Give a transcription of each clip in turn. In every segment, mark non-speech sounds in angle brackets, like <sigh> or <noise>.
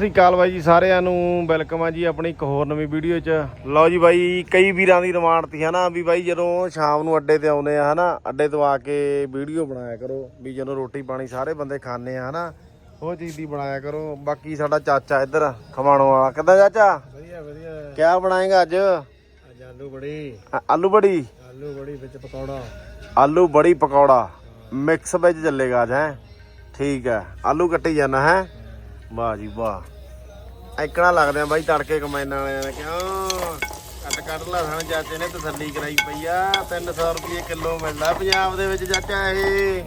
ਸ੍ਰੀ ਅਕਾਲ ਬਾਈ ਜੀ ਸਾਰਿਆਂ ਨੂੰ ਵੈਲਕਮ ਆ ਜੀ ਆਪਣੀ ਇੱਕ ਹੋਰ ਨਵੀਂ ਵੀਡੀਓ 'ਚ। ਲਓ ਜੀ ਬਾਈ ਕਈ ਵੀਰਾਂ ਦੀ ਡਿਮਾਂਡ ਤੀ ਹਨਾ ਵੀ ਬਾਈ ਜਦੋਂ ਸ਼ਾਮ ਨੂੰ ਅੱਡੇ ਤੇ ਆਉਂਦੇ ਆ ਹਨਾ ਅੱਡੇ ਤੋਂ ਆ ਕੇ ਵੀਡੀਓ ਬਣਾਇਆ ਕਰੋ ਵੀ ਜਦੋਂ ਰੋਟੀ ਪਾਣੀ ਸਾਰੇ ਬੰਦੇ ਖਾਣੇ ਆ ਹਨਾ ਉਹ ਚੀਜ਼ ਦੀ ਬਣਾਇਆ ਕਰੋ। ਬਾਕੀ ਸਾਡਾ ਚਾਚਾ ਇੱਧਰ ਖਵਾਣੋ ਵਾਲਾ ਕਿੱਦਾਂ ਚਾਚਾ? ਵਧੀਆ ਵਧੀਆ। ਕਿਆ ਬਣਾਏਗਾ ਅੱਜ? ਅੱਜ ਆਲੂ ਬੜੀ। ਆਲੂ ਬੜੀ? ਆਲੂ ਬੜੀ ਵਿੱਚ ਪਕੌੜਾ। ਆਲੂ ਬੜੀ ਪਕੌੜਾ। ਮਿਕਸ ਵਿੱਚ ਚੱਲੇਗਾ ਅੱਜ ਹੈ। ਠੀਕ ਹੈ ਆਲੂ ਕੱਟੀ ਜਾਣਾ ਹੈ। ਵਾਹ ਜੀ ਵਾਹ। ਐਕਣਾ ਲੱਗਦੇ ਆ ਬਾਈ ਤੜਕੇ ਕਮੈਨਾਂ ਵਾਲਿਆਂ ਨੇ ਕਿਉਂ? ਕੱਟ ਕੱਟ ਲਸਣ ਚਾਚੇ ਨੇ ਤਸੱਲੀ ਕਰਾਈ ਪਈ ਆ। 300 ਰੁਪਏ ਕਿਲੋ ਮਿਲਦਾ ਪੰਜਾਬ ਦੇ ਵਿੱਚ ਚਾਚਾ ਇਹ।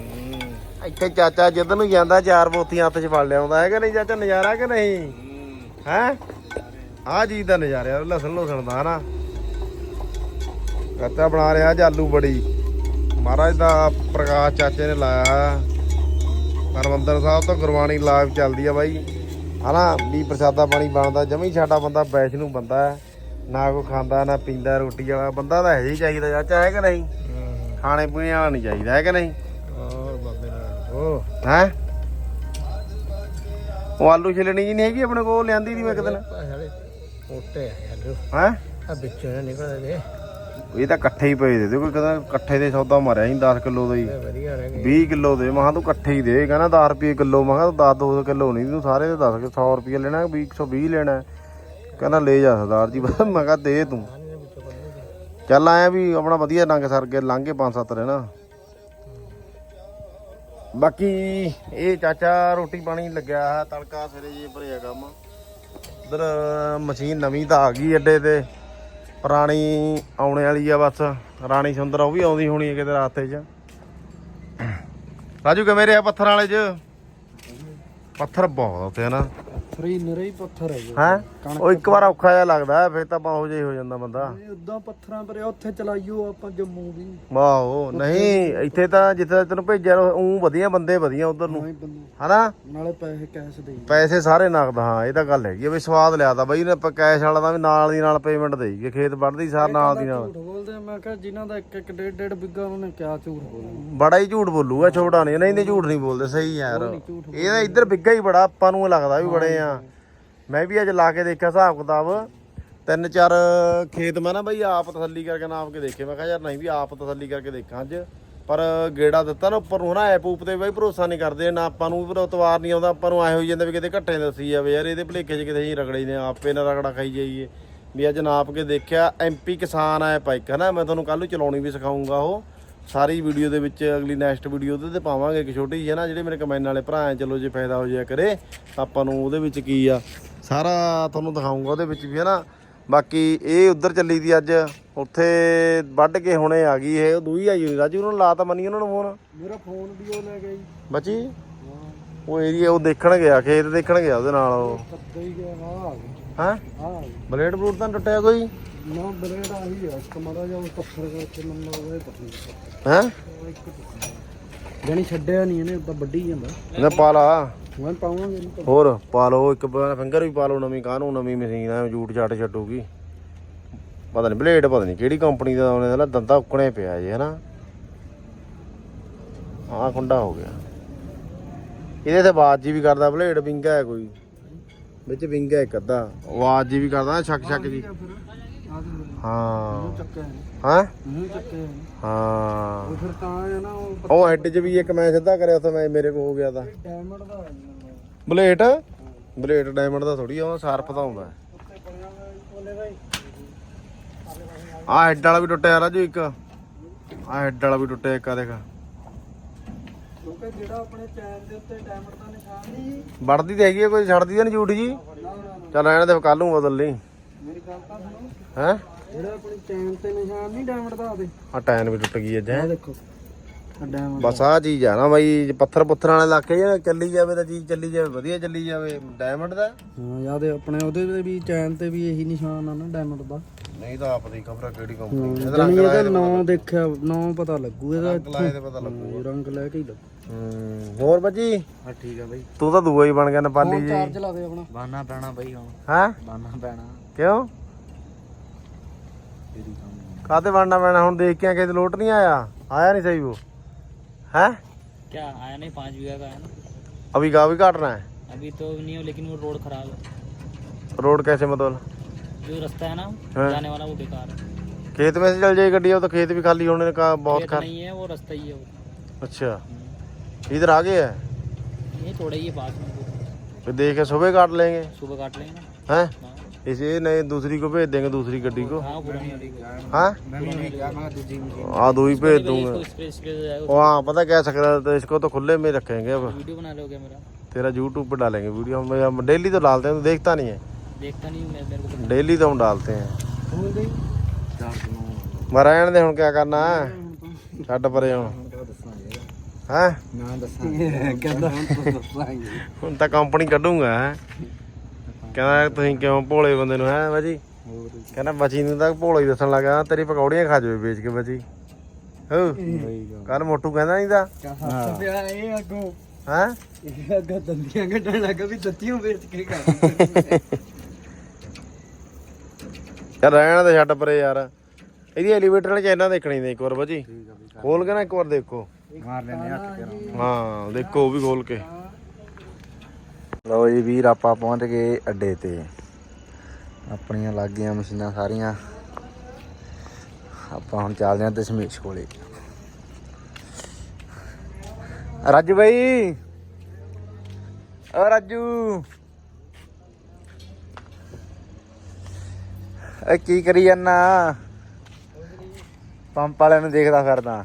ਇੱਥੇ ਚਾਚਾ ਜਿੱਦ ਨੂੰ ਜਾਂਦਾ ਚਾਰ ਬੋਤੀਆਂ ਹੱਥ 'ਚ ਫੜ ਲਿਆਉਂਦਾ ਹੈ ਕਿ ਨਹੀਂ ਚਾਚਾ ਨਜ਼ਾਰਾ ਕਿ ਨਹੀਂ? ਹੈ। ਆਹ ਚੀਜ਼ ਦਾ ਨਜ਼ਾਰਾ ਲਸਣ ਲਸਣ ਦਾ ਹਨਾ ਚਾਚਾ ਬਣਾ ਰਿਹਾ ਅੱਜ ਆਲੂ ਬੜੀ। ਮਹਾਰਾਜ ਦਾ ਪ੍ਰਕਾਸ਼ ਚਾਚੇ ਨੇ ਲਾਇਆ। ਹੈ ਹਰਮੰਦਰ ਸਾਹਿਬ ਤੋਂ ਗੁਰਬਾਣੀ ਲਾਈਵ ਚੱਲਦੀ ਆ ਬਾਈ। ਹਨਾ ਵੀ ਪ੍ਰਸਾਦਾ ਪਾਣੀ ਬਣਦਾ ਜਮੀ ਛਾਟਾ ਬੰਦਾ ਬੈਸ਼ ਨੂੰ ਬੰਦਾ ਹੈ। ਨਾ ਕੋ ਖਾਂਦਾ ਨਾ ਪੀਂਦਾ ਰੋਟੀ ਵਾਲਾ ਬੰਦਾ ਤਾਂ ਹੈ ਹੀ ਚਾਹੀਦਾ ਚਾਚਾ ਹੈ ਕਿ ਨਹੀਂ। ਖਾਣੇ ਪੀਣੇ ਵਾਲਾ ਨਹੀਂ ਚਾਹੀਦਾ ਹੈ ਕਿ ਨਹੀਂ? ਹੋਰ ਬਾਬੇ ਨਾਲ ਉਹ ਹੈ? ਉਹ ਆਲੂ ਛਿਲਣੀ ਜੀ ਨਹੀਂ ਹੈਗੀ ਆਪਣੇ ਕੋਲ ਲਿਆਂਦੀ ਦੀ ਮੈਂ ਇੱਕ ਦਿਨ। ਆ ਆਲੂ। ਹੈ? ਆ ਵਿੱਚੋਂ ਨਿਕਲਦੇ ਇਹ ਤਾਂ ਇਕੱਠੇ ਹੀ ਪਏ ਦੇ ਦੇ ਕੋਈ ਕਹਿੰਦਾ ਇਕੱਠੇ ਦੇ ਸੌਦਾ ਮਾਰਿਆ ਸੀ 10 ਕਿਲੋ ਦਾ ਹੀ। ਇਹ ਵਧੀਆ ਰਹਿ ਗਏ। 20 ਕਿਲੋ ਦੇ ਮਹਾਂ ਤੂੰ ਇਕੱਠੇ ਹੀ ਦੇ ਕਹਿੰਦਾ 10 ਰੁਪਏ ਕਿਲੋ ਮੈਂ ਕਿਹਾ ਤੂੰ 10 2 ਕਿਲੋ ਨਹੀਂ ਤੂੰ ਸਾਰੇ ਦੇ 10 100 ਰੁਪਏ ਲੈਣਾ 20 120 ਲੈਣਾ। ਕਹਿੰਦਾ ਲੈ ਜਾ ਸਰਦਾਰ ਜੀ ਮੈਂ ਕਿਹਾ ਦੇ ਤੂੰ। ਚੱਲ ਆਇਆ ਵੀ ਆਪਣਾ ਵਧੀਆ ਡੰਗ ਸਰ ਕੇ ਲੰਘੇ 5-7 ਰਹਿਣਾ। ਬਾਕੀ ਇਹ ਚਾਚਾ ਰੋਟੀ ਪਾਣੀ ਲੱਗਿਆ ਤੜਕਾ ਸਿਰੇ ਜੇ ਭਰਿਆ ਕੰਮ। ਉਧਰ ਮਸ਼ੀਨ ਨਵੀਂ ਤਾਂ ਆ ਗਈ ਅੱਡੇ ਤੇ। ਰਾਣੀ ਆਉਣੇ ਵਾਲੀ ਆ ਬਸ। ਰਾਣੀ ਸੁੰਦਰ ਉਹ ਵੀ ਆਉਂਦੀ ਹੋਣੀ ਹੈ ਕਿਤੇ ਰਾਸਤੇ 'ਚ। ਰਾਜੂ ਕਿਵੇਂ ਰਿਹਾ ਪੱਥਰ ਵਾਲੇ 'ਚ? ਪੱਥਰ ਬਹੁਤ ਉੱਤੇ ਹਨਾ ਫਰੀ ਨਰੇ ਹੀ ਪੱਥਰ ਹੈ? ਹੈ ਉਹ ਇੱਕ ਵਾਰ ਔਖਾ ਜਿਹਾ ਲੱਗਦਾ ਹੈ, ਫਿਰ ਤਾਂ ਬਾਹੋ ਜਿਹਾ ਹੀ ਹੋ ਜਾਂਦਾ ਬੰਦਾ। ਇਹ ਉਦਾਂ ਪੱਥਰਾਂ ਪਰ ਉੱਥੇ ਚਲਾਈਓ ਆਪਾਂ ਜੰਮੂ ਵੀ ਵਾਓ ਨਹੀਂ ਇੱਥੇ ਤਾਂ ਜਿੱਥੇ ਤੈਨੂੰ ਭੇਜਿਆ ਉਹ ਵਧੀਆ ਬੰਦੇ ਵਧੀਆ ਉਧਰ ਨੂੰ। ਨਹੀਂ ਬੰਦੇ। ਹਨਾ? ਨਾਲੇ ਪੈਸੇ ਕੈਸ਼ ਦੇਈ ਪੈਸੇ ਸਾਰੇ ਨਗਦ ਹਾਂ ਇਹ ਤਾਂ ਗੱਲ ਹੈਗੀ ਆ ਵੀ ਸਵਾਦ ਲਿਆ ਤਾ ਬਈ ਨੇ ਆਪਾਂ ਕੈਸ਼ ਵਾਲਾ ਦਾ ਵੀ ਨਾਲ ਦੀ ਨਾਲ ਪੇਮੈਂਟ ਦੇਈ ਗਏ ਖੇਤ ਵੱਢਦੀ ਸਾਰ ਨਾਲ ਦੀ ਨਾਲ। ਝੂਠ ਬੋਲਦੇ ਆ, ਮੈਂ ਕਿਹਾ ਜਿਨ੍ਹਾਂ ਦਾ ਇੱਕ ਇੱਕ ਡੇਢ ਡੇਢ ਬਿੱਗਾ ਉਹਨੇ ਕਿਆ ਝੂਠ ਬੋਲਣਾ ਬੜਾ ਹੀ ਝੂਠ ਬੋਲੂਗਾ ਛੋਟਾ ਨਹੀਂ ਨਹੀਂ ਝੂਠ ਨਹੀਂ ਬੋਲਦੇ ਸਹੀ ਯਾਰ। ਇਹਦਾ ਇੱਧਰ ਬਿੱਗਾ ਹੀ ਬੜਾ ਆਪਾਂ ਨੂੰ ਲੱਗਦਾ ਵੀ ਬੜੇ ਆ ਮੈਂ ਵੀ ਅੱਜ ਲਾ ਕੇ ਦੇਖਿਆ ਹਿਸਾਬ ਕਿਤਾਬ। ਤਿੰਨ ਚਾਰ ਖੇਤ ਮੈਂ ਨਾ ਬਈ ਆਪ ਤਸੱਲੀ ਕਰਕੇ ਨਾਪ ਕੇ ਦੇਖੇ। ਮੈਂ ਕਿਹਾ ਯਾਰ ਨਹੀਂ ਵੀ ਆਪ ਤਸੱਲੀ ਕਰਕੇ ਦੇਖਾਂ ਅੱਜ। ਪਰ ਗੇੜਾ ਦਿੱਤਾ ਨਾ ਉੱਪਰ ਨੂੰ। ਨਾ ਐਪ ਊਪ ਤੇ ਬਈ ਭਰੋਸਾ ਨਹੀਂ ਕਰਦੇ। ਨਾ ਆਪਾਂ ਨੂੰ ਵੀ ਉਤਵਾਰ ਨਹੀਂ ਆਉਂਦਾ। ਆਪਾਂ ਨੂੰ ਐ ਹੋਈ ਜਾਂਦਾ ਵੀ ਕਿਤੇ ਘੱਟੇ ਦੱਸੀ ਜਾਵੇ। ਯਾਰ ਇਹਦੇ ਭਲੇਖੇ 'ਚ ਕਿਤੇ ਹੀ ਰਗੜੇ ਨੇ। ਆਪੇ ਨਾ ਰਗੜਾ ਖਾਈ ਜਾਈਏ। ਵੀ ਅੱਜ ਨਾਪ ਕੇ ਦੇਖਿਆ ਐਮਪੀ ਕਿਸਾਨ ਐਪ ਆ ਇੱਕ। ਹਨਾ, ਮੈਂ ਤੁਹਾਨੂੰ ਕੱਲ ਨੂੰ ਚਲਾਉਣੀ ਵੀ ਸਿਖਾਉਂਗਾ ਉਹ। ਸਾਰੀ ਵੀਡੀਓ ਦੇ ਵਿੱਚ ਅਗਲੀ ਨੈਕਸਟ ਵੀਡੀਓ ਉਹਦੇ ਤੇ ਪਾਵਾਂਗੇ ਇੱਕ ਛੋਟੀ ਜਿਹੀ ਹੈ ਨਾ ਜਿਹੜੇ ਮੇਰੇ ਕਮੈਨ ਵਾਲੇ ਭਰਾ ਆ ਚਲੋ ਜੇ ਫਾਇਦਾ ਹੋ ਜਾਇਆ ਕਰੇ ਆਪਾਂ ਨੂੰ ਉਹਦੇ ਵਿੱਚ ਕੀ ਆ ਸਾਰਾ ਤੁਹਾਨੂੰ ਦਿਖਾਉਂਗਾ ਉਹਦੇ ਵਿੱਚ ਵੀ ਹੈ ਨਾ। ਬਾਕੀ ਇਹ ਉਧਰ ਚੱਲੀ ਦੀ ਅੱਜ ਉੱਥੇ ਵੱਢ ਕੇ ਹੁਣੇ ਆ ਗਈ ਇਹ ਉਹ ਦੂਈ ਆਈ ਹੋਈ ਰਾਜੂ ਨੂੰ ਲਾਤਾ ਮੰਨੀ ਉਹਨਾਂ ਨੂੰ ਫੋਨ? ਮੇਰਾ ਫੋਨ ਵੀ ਉਹ ਲੈ ਗਈ ਬੱਚੀ? ਉਹ ਏਰੀਆ ਉਹ ਦੇਖਣ ਗਿਆ ਖੇਤ ਦੇਖਣ ਗਿਆ ਉਹਦੇ ਨਾਲ ਉਹ। ਕੱਦਾ ਹੀ ਗਿਆ ਬਲੇਡ ਬਲੂਡ ਤਾਂ ਟੁੱਟਿਆ ਕੋਈ? ਨਾ ਬਲੇਡ ਆਹੀ ਆ ਕਮਰਾ ਜਾਂ ਪੱਥਰ ਕਰਕੇ ਨੰਨਾ ਉਹ ਪਤਾ ਨਹੀਂ ਹੈ? ਜਾਨੀ ਛੱਡਿਆ ਨਹੀਂ ਇਹਨੇ ਤਾਂ ਵੱਢੀ ਜਾਂਦਾ। ਇਹਦਾ ਪਾ ਲਾ ਮੈਂ ਪਾਵਾਂਗੇ ਇਹਨੂੰ ਤਾਂ। ਹੋਰ ਪਾ ਲਓ ਇੱਕ ਫਿੰਗਰ ਵੀ ਪਾ ਲਓ ਨਵੀਂ ਕਾਹਨੂੰ ਨਵੀਂ ਮਸ਼ੀਨ ਆ ਜੂਟ ਛੱਟ ਛੱਡੂਗੀ। ਪਤਾ ਨਹੀਂ ਬਲੇਡ ਪਤਾ ਨਹੀਂ ਕਿਹੜੀ ਕੰਪਨੀ ਦਾ ਉਹਨੇ ਦਾ ਦੰਦਾ ਉੱਕਣੇ ਪਿਆ ਜੇ ਹਨਾ। ਆਹ ਖੁੰਡਾ ਹੋ ਗਿਆ। ਇਹਦੇ ਤੇ ਆਵਾਜ਼ ਜੀ ਵੀ ਕਰਦਾ ਬਲੇਡ ਵਿੰਗਾ ਹੈ ਕੋਈ। ਵਿੱਚ ਵਿੰਗਾ ਇੱਕ ਅੱਧਾ। ਆਵਾਜ਼ ਜੀ ਵੀ ਕਰਦਾ ਛੱਕ ਛੱਕ ਜੀ ਹਾਂ। ਚੱਕਿਆ ਨੀ। ਹਾਂ? ਮੂੰਹ ਚੱਕਿਆ ਨੀ। ਹਾਂ। ਉਹ ਫਿਰ ਤਾਂ ਆ ਨਾ ਉਹ ਉਹ ਹੈਡ 'ਚ ਵੀ ਇੱਕ ਮੈਂ ਸਿੱਧਾ ਕਰਿਆ ਉੱਥੇ ਮੈਂ ਮੇਰੇ ਕੋ ਹੋ ਗਿਆ ਤਾਂ। ਡਾਇਮੰਡ ਦਾ ਆ ਜਾਂਦਾ ਬਲੇਡ ਬਲੇਡ ਡਾਇਮੰਡ ਦਾ ਥੋੜੀ ਆ ਸਾਰਪ ਦਾ ਹੁੰਦਾ ਉੱਤੇ ਬਣਿਆ ਹੋਇਆ ਉਹਨੇ ਦਾ ਹੀ। ਆ ਹੈਡ ਵਾਲਾ ਵੀ ਟੁੱਟਿਆ ਰਾਜੂ ਇੱਕ। ਆ ਹੈਡ ਵਾਲਾ ਵੀ ਟੁੱਟਿਆ ਇੱਕ ਆ ਦੇਖ। ਕਿਉਂਕਿ ਜਿਹੜਾ ਆਪਣੇ ਚੈਨ ਦੇ ਉੱਤੇ ਡਾਇਮੰਡ ਦਾ ਨਿਸ਼ਾਨ ਨਹੀਂ ਵੜਦੀ ਤੇ ਹੈਗੀ ਕੋਈ ਛੱਡਦੀ ਤਾਂ ਨਹੀਂ ਝੂਠ ਜੀ। ਚੱਲ ਰਹਿਣ ਦੇ ਕੱਲ ਨੂੰ ਬਦਲ ਲਈ। ਮੇਰੀ ਗੱਲ ਤਾਂ ਸੁਣੋ। ਹੈ? ਜਿਹੜਾ ਆਪਣੀ ਚੈਨ ਤੇ ਨਿਸ਼ਾਨ ਨਹੀਂ ਡਾਇਮੰਡ ਦਾ ਆਦੇ ਆ ਟਾਇਨ ਵੀ ਟੁੱਟ ਗਈ ਅੱਜ ਆ ਹੈਂ। ਦੇਖੋ ਆ ਡਾਇਮੰਡ। ਬਸ ਆ ਚੀਜ਼ ਆ ਨਾ ਬਾਈ ਜੇ ਪੱਥਰ ਪੁੱਥਰ ਵਾਲੇ ਇਲਾਕੇ ਨਾ ਚੱਲੀ ਜਾਵੇ ਤਾਂ ਚੀਜ਼ ਚੱਲੀ ਜਾਵੇ ਵਧੀਆ ਚੱਲੀ ਜਾਵੇ ਡਾਇਮੰਡ ਦਾ। ਹਾਂ ਯਾਦ ਆਪਣੇ ਉਹਦੇ ਤੇ ਵੀ ਚੈਨ ਤੇ ਵੀ ਇਹੀ ਨਿਸ਼ਾਨ ਆ ਨਾ ਡਾਇਮੰਡ ਦਾ। ਨਹੀਂ ਤਾਂ ਆਪ ਦੀ ਖਬਰ ਕਿਹੜੀ ਕੰਪਨੀ ਇਹਦਾ ਜਾਨੀ ਰੰਗ ਇਹਦਾ ਲਾਏ ਨਾਂ ਦੇਖਿਆ ਨਾਂ ਪਤਾ ਲੱਗੂ ਇਹਦਾ ਲਾਏ ਤੇ ਪਤਾ ਲੱਗੂ। ਹਾਂ, ਰੰਗ ਲੈ ਕੇ ਹੀ ਲੱਗੂ। ਹੂੰ ਹੋਰ ਬੱਜੀ? ਹਾਂ ਠੀਕ ਆ ਬਾਈ। ਤੂੰ ਤਾਂ ਦੂਆ ਹੀ ਬਣ ਗਿਆ ਨੇਪਾਲੀ ਜੀ। ਚਾਰਜ ਲਾ ਦੇ ਆਪਣਾ। ਬਾਨਾ ਪੈਣਾ ਬਾਈ ਹੁਣ। ਹੈ? ਬਾਨਾ ਪੈਣਾ। ਕਿਉਂ? ਕਾਤੇ ਬਣਨਾ ਪੈਣਾ ਹੁਣ ਦੇਖ ਕੇ ਆ ਕਿਤੇ ਲੋਟ ਨਹੀਂ ਆਇਆ ਆਇਆ ਨਹੀਂ ਸਹੀ ਉਹ ਹੈ क्या आया नहीं पाँच बीघा का है ना अभी गा भी काटना है अभी तो नहीं हो लेकिन वो रोड खराब है रोड कैसे मतलब जो रास्ता है ना हाँ। जाने वाला वो बेकार है खेत में से चल जाए गड्डी तो खेत भी खाली होने का बहुत खेत खा नहीं है वो रास्ता ही है वो अच्छा इधर आगे है ये थोड़ा ही है पास में फिर देख के सुबह काट लेंगे सुबह काट लेंगे ना हैं हाँ इसे नहीं दूसरी को भेज देंगे दूसरी गड्डी को हाँ पुरानी वाली को। हाँ पुरानी वाली को। हाँ दो ही भेज इसको दूंगा स्प्रे स्प्रे हो जाएगा वो हाँ पता क्या सकता तो इसको तो खुले में रखेंगे अब वीडियो बना लोगे मेरा तेरा यूट्यूब पे डालेंगे वीडियो हम हम डेली तो डालते हैं तो देखता नहीं है देखता नहीं हूँ मैं मेरे को तो डेली तो हम डालते हैं ਹੋ ਗਈ ਮੈਂ ਰਹਿਣ ਦੇ ਹੁਣ ਕਿਆ ਕਰਨਾ ਹੈ ਛੱਡ ਪਰੇ ਹੁਣ ਹੈ ਨਾ ਦੱਸਾਂਗੇ ਕਹਿੰਦਾ ਹੁਣ ਤਾਂ ਦੱਸਾਂਗੇ ਹੁਣ ਤਾਂ ਕੰਪਨੀ ਕੱਢੂਗਾ ਹੈ ਕਹਿੰਦਾ ਤੁਸੀਂ ਕਿਉਂ ਭੋਲੇ ਬੰਦੇ ਨੂੰ ਹੈ ਬਾਜੀ? ਕਹਿੰਦਾ ਬਚੀ ਨੂੰ ਤਾਂ ਭੋਲਾ ਹੀ ਦੱਸਣ ਲੱਗਾ ਤੇਰੀ ਪਕੌੜੀਆਂ ਖਾ ਜਾਵੇ ਵੇਚ ਕੇ ਬਚੀ ਹੋ ਕੱਲ ਮੋਟੂ ਕਹਿੰਦਾ ਨਹੀਂ ਤਾਂ ਹੱਥ ਪਿਆ ਇਹ ਅੱਗੋਂ ਹੈ? ਇਹ ਅੱਗੋਂ ਦੰਦੀਆਂ ਕੱਢਣ ਲੱਗਾ ਵੀ ਦੱਤੀਆਂ ਵੇਚ ਕੇ ਕਰ ਯਾਰ ਰਹਿਣ ਦੇ ਛੱਡ ਪਰੇ ਯਾਰ। ਇਹਦੀ ਐਲੀਵੇਟਰ ਵਾਲੀ ਚੈਨਾ ਦੇਖਣੀ ਨੇ ਇੱਕ ਵਾਰ ਬਾਜੀ। ਖੋਲ ਕੇ ਨਾ ਇੱਕ ਵਾਰ ਦੇਖੋ। ਮਾਰ ਲੈਨੇ ਹੱਥ ਹਾਂ ਦੇਖੋ ਉਹ ਵੀ ਖੋਲ ਕੇ। ਲਓ ਜੀ ਵੀਰ ਆਪਾਂ ਪਹੁੰਚ ਗਏ ਅੱਡੇ ਤੇ। ਆਪਣੀਆਂ ਲੱਗ ਗਈਆਂ ਮਸ਼ੀਨਾਂ ਸਾਰੀਆਂ। ਆਪਾਂ ਹੁਣ ਚੱਲਦੇ ਹਾਂ ਦਸ਼ਮੇਸ਼ ਕੋਲੇ। ਰਾਜੂ ਬਾਈ। ਓ ਰਾਜੂ। ਇਹ ਕੀ ਕਰੀ ਜਾਂਦਾ ਪੰਪ ਵਾਲਿਆਂ ਨੂੰ ਦੇਖਦਾ ਫਿਰਦਾ।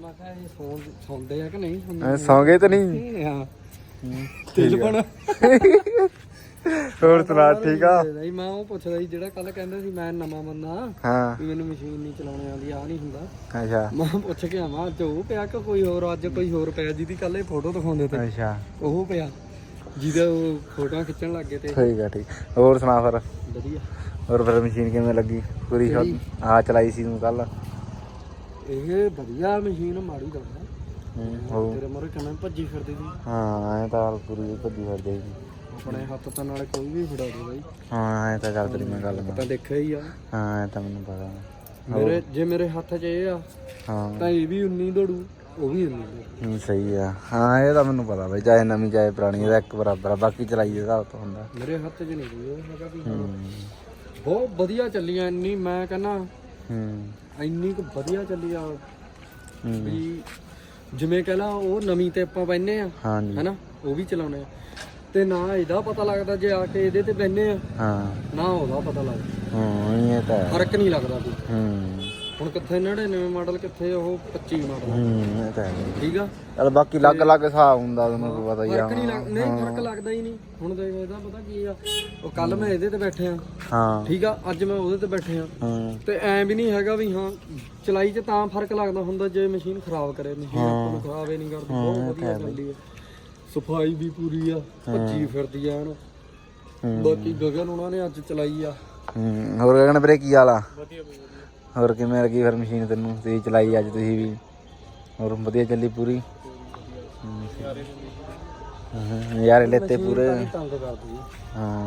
ਮੈਂ ਕਿਹਾ ਇਹ ਸੌਂਦੇ ਆ ਕਿ ਨਹੀਂ? ਐਂ ਸੌਂ ਗਏ ਤੇ ਨਹੀਂ। ਹਾਂ। ਤਿਲ ਬਣ ਹੋਰ ਸੁਣਾ ਠੀਕ ਆ? ਨਹੀਂ ਮੈਂ ਉਹ ਪੁੱਛਦਾ ਸੀ ਜਿਹੜਾ ਕੱਲ ਕਹਿੰਦਾ ਸੀ ਮੈਂ ਨਵਾਂ ਬੰਦਾ ਹਾਂ। ਵੀ ਮੈਨੂੰ ਮਸ਼ੀਨ ਨਹੀਂ ਚਲਾਉਣੀ ਆਉਂਦੀ ਆ ਨਹੀਂ ਹੁੰਦਾ। ਅੱਛਾ। ਮੈਂ ਪੁੱਛ ਕੇ ਆਵਾਂ ਅੱਜ ਉਹ ਪਿਆ ਕਿ ਕੋਈ ਹੋਰ ਅੱਜ ਕੋਈ ਹੋਰ ਪਿਆ ਜਿਹਦੀ ਕੱਲ ਇਹ ਫੋਟੋ ਦਿਖਾਉਂਦੇ ਤੇ। ਅੱਛਾ। ਉਹ ਪਿਆ ਜਿਹਦਾ ਉਹ ਫੋਟੋਆਂ ਖਿੱਚਣ ਲੱਗੇ ਤੇ। ਠੀਕ ਆ ਠੀਕ। ਹੋਰ ਸੁਣਾ ਫਿਰ? ਵਧੀਆ। ਹੋਰ ਫਿਰ ਮਸ਼ੀਨ ਕਿਵੇਂ ਲੱਗੀ? ਪੂਰੀ? ਆ ਚਲਾਈ ਸੀ ਤੂੰ ਕੱਲ ਇਹ ਵਧੀਆ ਮਸ਼ੀਨ ਮਾੜੀ ਦਉਂਦਾ ਹੋ ਤੇਰੇ ਮੋਰੇ ਕਿਵੇਂ ਭੱਜੀ ਫਿਰਦੀ ਸੀ? ਹਾਂ ਐ ਤਾਂ ਪੂਰੀ ਭੱਜੀ ਫਿਰ ਜਾਈਦੀ ਆਪਣੇ ਹੱਥ ਤਾਂ ਨਾਲੇ ਕੋਈ ਵੀ ਫੜਾ ਦੇ ਬਾਈ। ਹਾਂ ਐ ਤਾਂ ਗੱਲ ਤੇਰੀ ਮੈਂ ਗੱਲ ਤਾਂ ਦੇਖਿਆ ਹੀ ਆ। ਹਾਂ ਐ ਤਾਂ ਮੈਨੂੰ ਪਤਾ। ਮੇਰੇ ਜੇ ਮੇਰੇ ਹੱਥ 'ਚ ਇਹ ਆ ਹਾਂ। ਤਾਂ ਇਹ ਵੀ 19 ਦੌੜੂ ਉਹ ਵੀ 19 ਦੌੜੂ। ਹੂੰ, ਸਹੀ ਆ। ਹਾਂ ਇਹ ਤਾਂ ਮੈਨੂੰ ਪਤਾ ਬਈ ਚਾਹੇ ਨਵੀਂ ਚਾਹੇ ਪੁਰਾਣੀ ਇਹਦਾ ਇੱਕ ਬਰਾਬਰ ਆ ਬਾਕੀ ਚਲਾਈ ਇਹਦਾ ਤਾਂ ਹੁੰਦਾ। ਮੇਰੇ ਹੱਥ 'ਚ ਨਹੀਂ ਕੋਈ ਉਹ ਹੈਗਾ ਵੀ ਹਾਂ। ਹੂੰ ਬਹੁਤ ਵਧੀਆ ਚੱਲੀਆਂ ਇੰਨੀ ਮੈਂ ਕਹਿੰਦਾ ਹੂੰ। ਇੰਨੀ ਕੁ ਵਧੀਆ ਚੱਲੀ ਆ ਵੀ ਜਿਵੇਂ ਕਹਿੰਦਾ ਉਹ ਨਵੀਂ ਤੇ ਆਪਾਂ ਬੈਨੇ ਆ ਹਾਂਜੀ। ਹੈਨਾ? ਉਹ ਵੀ ਚਲਾਉਣੇ ਆ। ਤੇ ਨਾ ਇਹਦਾ ਪਤਾ ਲੱਗਦਾ ਜੇ ਆ ਕੇ ਇਹਦੇ ਤੇ ਬੈਨੇ ਆ ਹਾਂ। ਨਾ ਉਹਦਾ ਪਤਾ ਲੱਗਦਾ। ਹੂੰ ਇਹ ਤਾਂ। ਫ਼ਰਕ ਨਹੀਂ ਲੱਗਦਾ ਕੋਈ। ਹੂੰ। ਹੁਣ ਕਿੱਥੇ 99 ਮਾਡਲ ਕਿੱਥੇ ਉਹ 25 ਮਾਡਲ ਹੂੰ ਇਹ ਤਾਂ ਹੈ। ਠੀਕ ਆ? ਚਲ ਬਾਕੀ ਅਲੱਗ ਅਲੱਗ ਹਿਸਾਬ ਹੁੰਦਾ ਤੁਹਾਨੂੰ ਪਤਾ ਹੀ ਆ। ਫ਼ਰਕ ਨਹੀਂ ਲੱਗ ਨਹੀਂ ਫ਼ਰਕ ਲੱਗਦਾ ਹੀ ਨਹੀਂ। ਹੁਣ ਦੇਖ ਇਹਦਾ ਪਤਾ ਕੀ ਆ ਉਹ ਕੱਲ ਮੈਂ ਇਹਦੇ ਤੇ ਬੈਠਿਆ। ਹਾਂ। ਠੀਕ ਆ? ਅੱਜ ਮੈਂ ਉਹਦੇ ਤੇ ਬੈਠਿਆ। ਹੂੰ। ਤੇ ਐ ਵੀ ਨਹੀਂ ਹੈਗਾ ਵੀ ਹਾਂ ਚਲਾਈ 'ਚ ਤਾਂ ਫ਼ਰਕ ਲੱਗਦਾ ਹੁੰਦਾ ਜੇ ਮਸ਼ੀਨ ਖਰਾਬ ਕਰੇ ਮਸ਼ੀਨ ਆਪਾਂ ਨੂੰ ਖਰਾਬ ਹੀ ਨਹੀਂ ਕਰਦੀ ਬਹੁਤ ਵਧੀਆ ਚੱਲਦੀ ਹੈ ਸਫ਼ਾਈ ਵੀ ਪੂਰੀ ਆ ਭੱਜੀ ਫਿਰਦੀ ਆ ਹਨ ਬਾਕੀ ਗਗਨ ਉਹਨਾਂ ਨੇ ਅੱਜ ਚਲਾਈ ਆ। ਹੂੰ ਹੋਰ ਗਗਨ ਵੀਰੇ ਕੀ ਹਾਲ ਆ? ਹੋਰ ਕਿਵੇਂ ਲੱਗੀ ਫਿਰ ਮਸ਼ੀਨ ਤੈਨੂੰ? ਤੁਸੀਂ ਚਲਾਈ ਅੱਜ ਤੁਸੀਂ ਵੀ। ਹੋਰ ਵਧੀਆ ਚੱਲੀ ਪੂਰੀ? ਯਾਰ ਲੈਤੇ ਪੂਰੇ। ਹੀ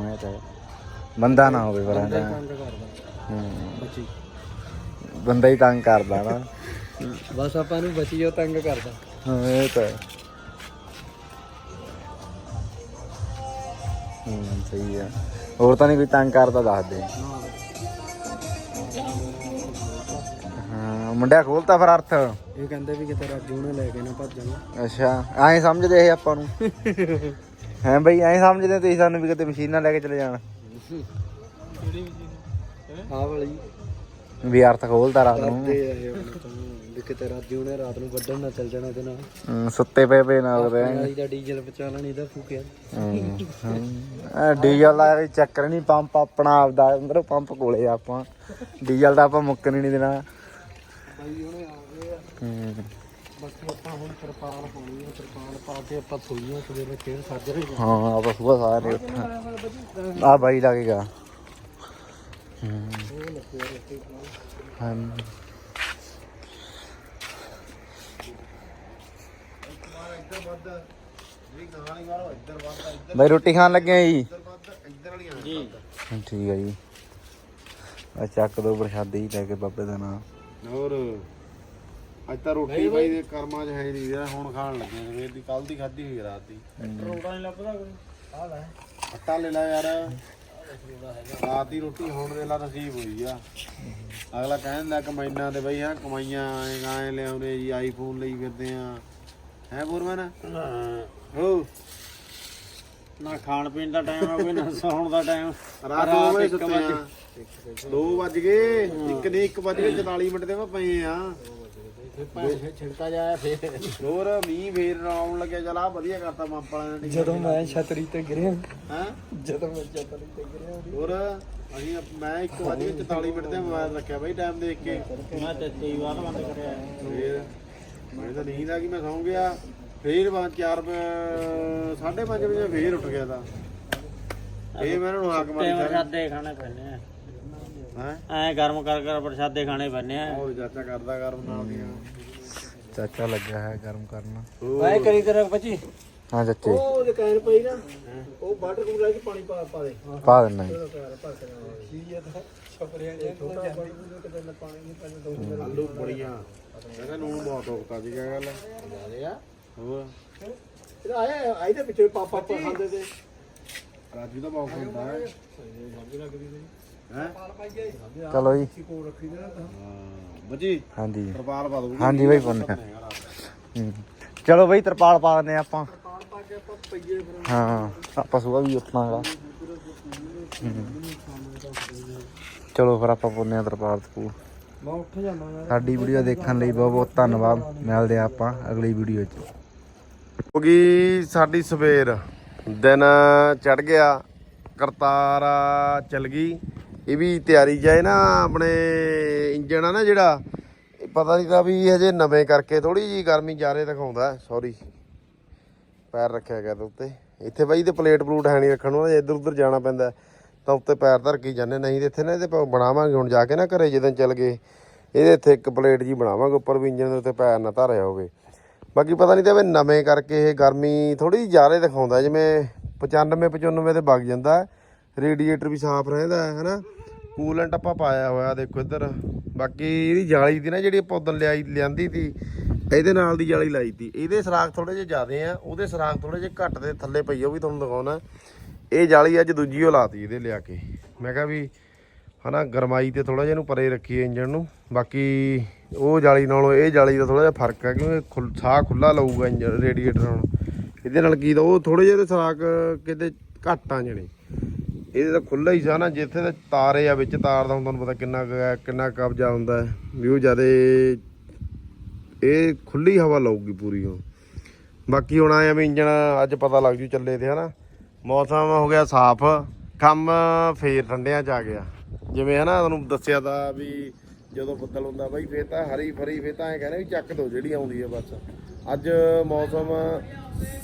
ਇਹ ਤਾਂ। ਬੰਦਾ ਨਾ ਹੋਵੇ ਪਰ ਬੰਦਾ ਹੀ ਤੰਗ ਕਰਦਾ। ਹੂੰ। ਬੱਚੀ। ਬੰਦਾ ਹੀ ਤੰਗ ਕਰਦਾ ਨਾ। ਬਸ ਆਪਾਂ ਨੂੰ ਬੱਚੀ ਉਹ ਤੰਗ ਕਰਦਾ। ਹਾਂ ਇਹ ਤਾਂ ਹੈ। ਸਹੀ ਆ। ਹੋਰ ਤਾਂ ਨਹੀਂ ਕੋਈ ਤੰਗ ਕਰਦਾ ਦੱਸ ਦੇ ਹਾਂ ਮੁੰਡਿਆ ਖੋਲਤਾ ਫਿਰ ਅਰਥ। ਇਹ ਕਹਿੰਦੇ ਵੀ ਕਿਤੇ ਰਾਜੂ ਨੇ ਲੈ ਕੇ ਨਾ ਭੱਜਣਾ ਅੱਛਾ ਐਂ ਸਮਝਦੇ ਇਹ ਆਪਾਂ ਨੂੰ। ਹੈ ਬਈ ਐਂ ਸਮਝਦੇ ਤੁਸੀਂ ਸਾਨੂੰ ਵੀ ਕਿਤੇ ਮਸ਼ੀਨਾਂ ਲੈ ਕੇ ਚਲੇ ਜਾਣ। ਆਹ ਵਾਲੀ। ਵੀ ਅਰਥ ਖੋਲਦਾ ਰਾਤ ਨੂੰ। ਵੀ ਕਿਤੇ ਰਾਜੂ ਨੇ ਰਾਤ ਨੂੰ ਵੱਢਣ ਨਾ ਚੱਲ ਜਾਣਾ ਤੇ ਨਾ। ਸੁੱਤੇ ਪਏ ਪਏ ਨਾ ਉਹਦੇ ਆਈ ਦਾ ਡੀਜ਼ਲ ਬਚਾ ਲੈਣੀ ਦਾ ਫੂਕਿਆ। ਆ ਡੀਜ਼ਲ ਦਾ ਕੋਈ ਚੱਕਰ ਨਹੀਂ ਪੰਪ ਆਪਣਾ ਆਪਦਾ ਅੰਦਰ ਪੰਪ ਕੋਲੇ ਆਪਾਂ। ਡੀਜ਼ਲ ਦਾ ਆਪਾਂ ਮੁੱਕਣ ਨਹੀਂ ਦੇਣਾ। ਬਾਈ ਉਹਨੇ ਆ ਗਏ ਆ। ਹਮ, ਬਾਕੀ ਆਪਾਂ ਹੁਣ ਤਰਪਾਲ ਪਾਉਣੀ ਆ ਤਰਪਾਲ ਪਾ ਕੇ ਆਪਾਂ ਸੋਈਆਂ ਸਵੇਰੇ ਫੇਰ ਸਾਜਰੇ ਹਾਂ ਆਪਾਂ ਸੁਬਹ ਸਾਰੇ ਉੱਠਾਂ ਆ ਬਾਈ ਲੱਗੇਗਾ ਹਾਂ। ਬਾਈ ਰੋਟੀ ਖਾਣ ਲੱਗੇ ਆ ਜੀ? ਠੀਕ ਹੈ ਜੀ। ਆ ਚੱਕ ਦੋ ਪ੍ਰਸ਼ਾਦੇ ਹੀ ਲੈ ਕੇ ਬਾਬੇ ਦਾ ਨਾਮ। ਹੋਰ ਅੱਜ ਤਾਂ ਰੋਟੀ ਬਾਈ ਦੇ ਕਰਮਾਂ 'ਚ ਹੈ ਨਹੀਂ ਯਾਰ ਹੁਣ ਖਾਣ ਲੱਗੇ ਸਵੇਰ ਦੀ ਕੱਲ ਦੀ ਖਾਧੀ ਹੋਈ ਰਾਤ ਦੀ। ਰੋੜਾ ਨਹੀਂ ਲੱਭਦਾ ਕੋਈ। ਅੱਟਾ ਲੈ। ਲੈ ਯਾਰ। ਰਾਤ ਦੀ ਰੋਟੀ ਹੁਣ ਦੇ ਲਾ ਨਸੀਬ ਹੋਈ ਆ। ਅਗਲਾ ਕਹਿੰਦਾ ਕਮਾਈਆਂ ਤੇ ਬਈ ਹਾਂ ਕਮਾਈਆਂ ਐ ਗਾਏ ਲਿਆਉਨੇ ਜੀ ਆਈਫੋਨ ਲਈ ਫਿਰਦੇ ਆ। ਹੈ ਬੁਰਮਨ ਹੋ। ਨਾ ਖਾਣ ਪੀਣ ਦਾ ਟਾਈਮ ਆ ਕੋਈ ਨਾ ਸੌਣ ਦਾ ਟਾਈਮ ਰਾਤ ਨੂੰ ਸੁੱਤੇ ਆ। 2 ਵੱਜ ਗਏ ਇੱਕ ਨੇ 1 ਵੱਜ ਕੇ 44 ਮਿੰਟ ਤੇ ਮੈਂ ਪਏ ਆ। ਛਿੜਕਾ ਜਾਇਆ ਫੇਰ ਹੋਰ ਮੀਂਹ ਫੇਰ ਆਉਣ ਲੱਗਿਆ ਚਲ ਆ ਵਧੀਆ ਕਰਤਾ ਮੰਪ ਵਾਲਿਆਂ ਨੇ। ਜਦੋਂ ਮੈਂ ਛਤਰੀ ਤੇ ਗਿਰਿਆ ਹੈ? ਜਦੋਂ ਮੈਂ ਛਤਰੀ ਤੇ ਗਿਰਿਆ ਹੋਰ ਅਸੀਂ ਮੈਂ 1 ਵੱਜ ਕੇ 44 ਮਿੰਟ ਤੇ ਮੋਬਾਈਲ ਰੱਖਿਆ ਬਈ ਟਾਈਮ ਦੇਖ ਕੇ। ਮੈਂ ਤੇ 23 ਵਾਰ ਬੰਦ ਕਰਿਆ। ਫੇਰ ਮੈਨੂੰ ਤਾਂ ਨੀਂਦ ਆ ਗਈ ਮੈਂ ਸੌਂ ਗਿਆ। ਫੇਰ ਬਾਅਦ 4 5:30 ਵਜੇ ਫੇਰ ਉੱਠ ਗਿਆ ਤਾਂ। ਇਹ ਮੈਂ ਇਹਨਾਂ ਨੂੰ ਹਾਕ ਮਾਰੀ ਸਾਰੇ ਪ੍ਰਸ਼ਾਦੇ ਖਾਣੇ ਪੈਣੇ ਆ। ਹੈ? ਐ ਗਰਮ ਕਰ ਕਰ ਪ੍ਰਸ਼ਾਦੇ ਖਾਣੇ ਪੈਣੇ ਆ। ਉਹ ਚਾਚਾ ਕਰਦਾ ਗਰਮ ਨਾਲ ਦੀਆਂ। ਚਾਚਾ ਲੱਗਿਆ ਹੈ ਗਰਮ ਕਰਨਾ। ਐ ਕਰੀ ਤੇਰਾ ਬੱਚੀ। ਹਾਂ ਚਾਚੇ। ਉਹ ਦੁਕਾਨ ਪਈ ਨਾ ਉਹ ਵਾਟਰ ਕੂਲਰ ਚ ਪਾਣੀ ਪਾ ਪਾ ਦੇ। ਪਾ ਦੇਣਾ ਜੀ। ਦੇ ਦੋ ਆਲੂ ਬੜੀਆਂ। ਕਹਿੰਦਾ ਨੂਣ ਬਹੁਤ ਹੋਕਤਾ ਜੀ ਕਿਆ ਗੱਲ ਜ਼ਿਆਦੇ ਆ। ਹੋਰ? ਇਹ ਆਇਆ ਆਈ ਦੇ ਪਿੱਛੇ ਪਾਪਾ ਪਾ ਖਾਂਦੇ ਤੇ। ਰਾਜੂ ਦਾ ਬਹੁਤ ਹੁੰਦਾ ਹੈ। ਹੈ? ਚਲੋ ਜੀ। ਬੱਜੀ ਹਾਂਜੀ। ਤਰਪਾਲ ਪਾ ਦੋ ਹਾਂਜੀ ਬਈ ਹੂੰ। ਚਲੋ ਬਈ ਤਰਪਾਲ ਪਾ ਦਿੰਦੇ ਆਪਾਂ। ਹਾਂ ਆਪਾਂ ਸੁਬਾ ਵੀ ਉੱਠਣਾਗਾ ਚਲੋ ਫਿਰ ਆਪਾਂ ਆ ਤਰਪਾਲ ਤਪੂਲ ਮੈਂ ਉੱਠ ਜਾਣਾ ਯਾਰ। ਸਾਡੀ ਵੀਡੀਓ ਦੇਖਣ ਲਈ ਬਹੁਤ ਬਹੁਤ ਧੰਨਵਾਦ। ਮਿਲਦੇ ਆ ਆਪਾਂ ਅਗਲੀ ਵੀਡੀਓ 'ਚ। ਹੋ ਗਈ ਸਾਡੀ ਸਵੇਰ। ਦਿਨ ਚੜ ਗਿਆ। ਕਰਤਾਰ ਚਲ ਗਈ। ਇਹ ਵੀ ਤਿਆਰੀ ਜਾਏ ਨਾ ਆਪਣੇ ਇੰਜਣ ਆ ਨਾ ਜਿਹੜਾ ਪਤਾ ਨਹੀਂ ਤਾਂ ਵੀ ਹਜੇ ਨਵੇਂ ਕਰਕੇ ਥੋੜੀ ਜੀ ਗਰਮੀ ਜ਼ਿਆਦੇ ਦਿਖਾਉਂਦਾ ਸੌਰੀ ਪੈਰ ਰੱਖਿਆ ਗਿਆ ਤੇ ਉੱਤੇ। ਇੱਥੇ ਬਾਈ ਤੇ ਪਲੇਟ ਪਲੂਟ ਹੈ ਨਹੀਂ ਰੱਖਣ ਨੂੰ ਇੱਧਰ ਉੱਧਰ ਜਾਣਾ ਪੈਂਦਾ ਤਾਂ ਉੱਤੇ ਪੈਰ ਧਰ ਕੇ ਹੀ ਜਾਂਦੇ ਨਹੀਂ ਤੇ ਇੱਥੇ ਨਾ ਇਹਦੇ ਬਣਾਵਾਂਗੇ ਹੁਣ ਜਾ ਕੇ ਨਾ ਘਰੇ ਜਦੋਂ ਚੱਲ ਗਏ। ਇਹਦੇ ਇੱਥੇ ਇੱਕ ਪਲੇਟ ਜੀ ਬਣਾਵਾਂਗੇ, ਉੱਪਰ ਵੀ ਇੰਜਣ ਦੇ ਉੱਤੇ ਪੈਰ ਨਾ ਧਾਰਿਆ ਹੋਵੇ। ਬਾਕੀ ਪਤਾ ਨਹੀਂ ਤੇ ਵੀ ਨਵੇਂ ਕਰਕੇ ਇਹ ਗਰਮੀ ਥੋੜੀ ਜ਼ਿਆਦਾ ਦਿਖਾਉਂਦਾ, ਜਿਵੇਂ 95 95 ਤੇ ਵਗ ਜਾਂਦਾ ਰੇਡੀਏਟਰ ਵੀ ਸਾਫ਼ ਰਹਿੰਦਾ ਹੈ, ਹਨਾ? ਕੂਲੈਂਟ ਆਪਾਂ ਪਾਇਆ ਹੋਇਆ, ਦੇਖੋ ਇੱਧਰ। ਬਾਕੀ ਇਹਦੀ ਜਾਲੀ ਦੀ ਨਾ ਜਿਹੜੀ ਆਪਾਂ ਲਿਆਈ, ਲਿਆਂਦੀ ਤੀ ਇਹਦੇ ਨਾਲ ਦੀ ਜਾਲੀ ਲਾਈ ਤੀ ਇਹਦੇ ਸਰਾਖ ਥੋੜੇ ਜਿਹੇ ਜ਼ਿਆਦੇ ਆ, ਉਹਦੇ ਸਰਾਖ ਥੋੜੇ ਜਿਹੇ ਘੱਟ ਦੇ ਥੱਲੇ ਪਈ ਉਹ ਵੀ ਤੁਹਾਨੂੰ ਦਿਖਾਉਣਾ। ਇਹ ਜਾਲੀ ਅੱਜ ਦੂਜੀ ਉਹ ਲਾਤੀ ਇਹਦੇ ਲਿਆ ਕੇ। ਮੈਂ ਕਿਹਾ ਵੀ ਹਨਾ, ਗਰਮਾਈ ਤੇ ਥੋੜਾ ਜਿਹਾ ਇਹਨੂੰ ਪਰੇ ਰੱਖੀਏ ਇੰਜਣ ਨੂੰ। ਬਾਕੀ ਉਹ ਜਾਲੀ ਨਾਲੋਂ ਇਹ ਜਾਲੀ ਦਾ ਥੋੜਾ ਜਿਹਾ ਫ਼ਰਕ ਹੈ ਕਿਉਂਕਿ ਖੁੱਲ- ਸਾਹ ਖੁੱਲਾ ਲਊਗਾ ਇੰਜਣ, ਰੇਡੀਏਟਰ ਨਾਲ। ਇਹਦੇ ਨਾਲ ਕੀ ਦਾ ਉਹ ਥੋੜੇ ਜਿਹੇ ਦੇ ਸਰਾਕ ਕਿਤੇ ਘੱਟ ਆ ਜਣੇ। ਇਹਦੇ ਤਾਂ ਖੁੱਲਾ ਹੀ ਸਾ ਨਾ ਜਿੱਥੇ ਤੇ ਤਾਰੇ ਆ ਵਿੱਚ ਤਾਰ ਦਾ ਹੁਣ ਤੁਹਾਨੂੰ ਪਤਾ ਕਿੰਨਾ ਕੁ ਹੈ, ਕਿੰਨਾ ਕਬਜ਼ਾ ਹੁੰਦਾ ਹੈ ਵੀ ਜਿਆਦੇ ਇਹ ਖੁੱਲੀ ਹਵਾ ਲਊਗੀ ਪੂਰੀ ਉਹ ਬਾਕੀ ਹੁਣ ਆਇਆ ਵੀ ਇੰਜਣ ਅੱਜ ਪਤਾ ਲੱਗ ਜੂ ਚੱਲੇ ਤੇ ਹਨਾ। ਮੌਸਮ ਹੋ ਗਿਆ ਸਾਫ਼ ਕੰਮ ਫੇਰ ਠੰਡਿਆਂ ਚ ਆ ਗਿਆ। ਜਿਵੇਂ ਹਨਾ ਤੁਹਾਨੂੰ ਦੱਸਿਆ ਤਾਂ ਵੀ ਜਦੋਂ ਬੱਦਲ ਹੁੰਦਾ ਬਾਈ ਫੇਰ ਤਾਂ ਹਰੀ ਫਰੀ ਫੇਰ ਤਾਂ ਐ ਕਹਿੰਦੇ ਵੀ ਚੱਕ ਦੋ ਜਿਹੜੀ ਆਉਂਦੀ ਹੈ ਬਸ। ਅੱਜ ਮੌਸਮ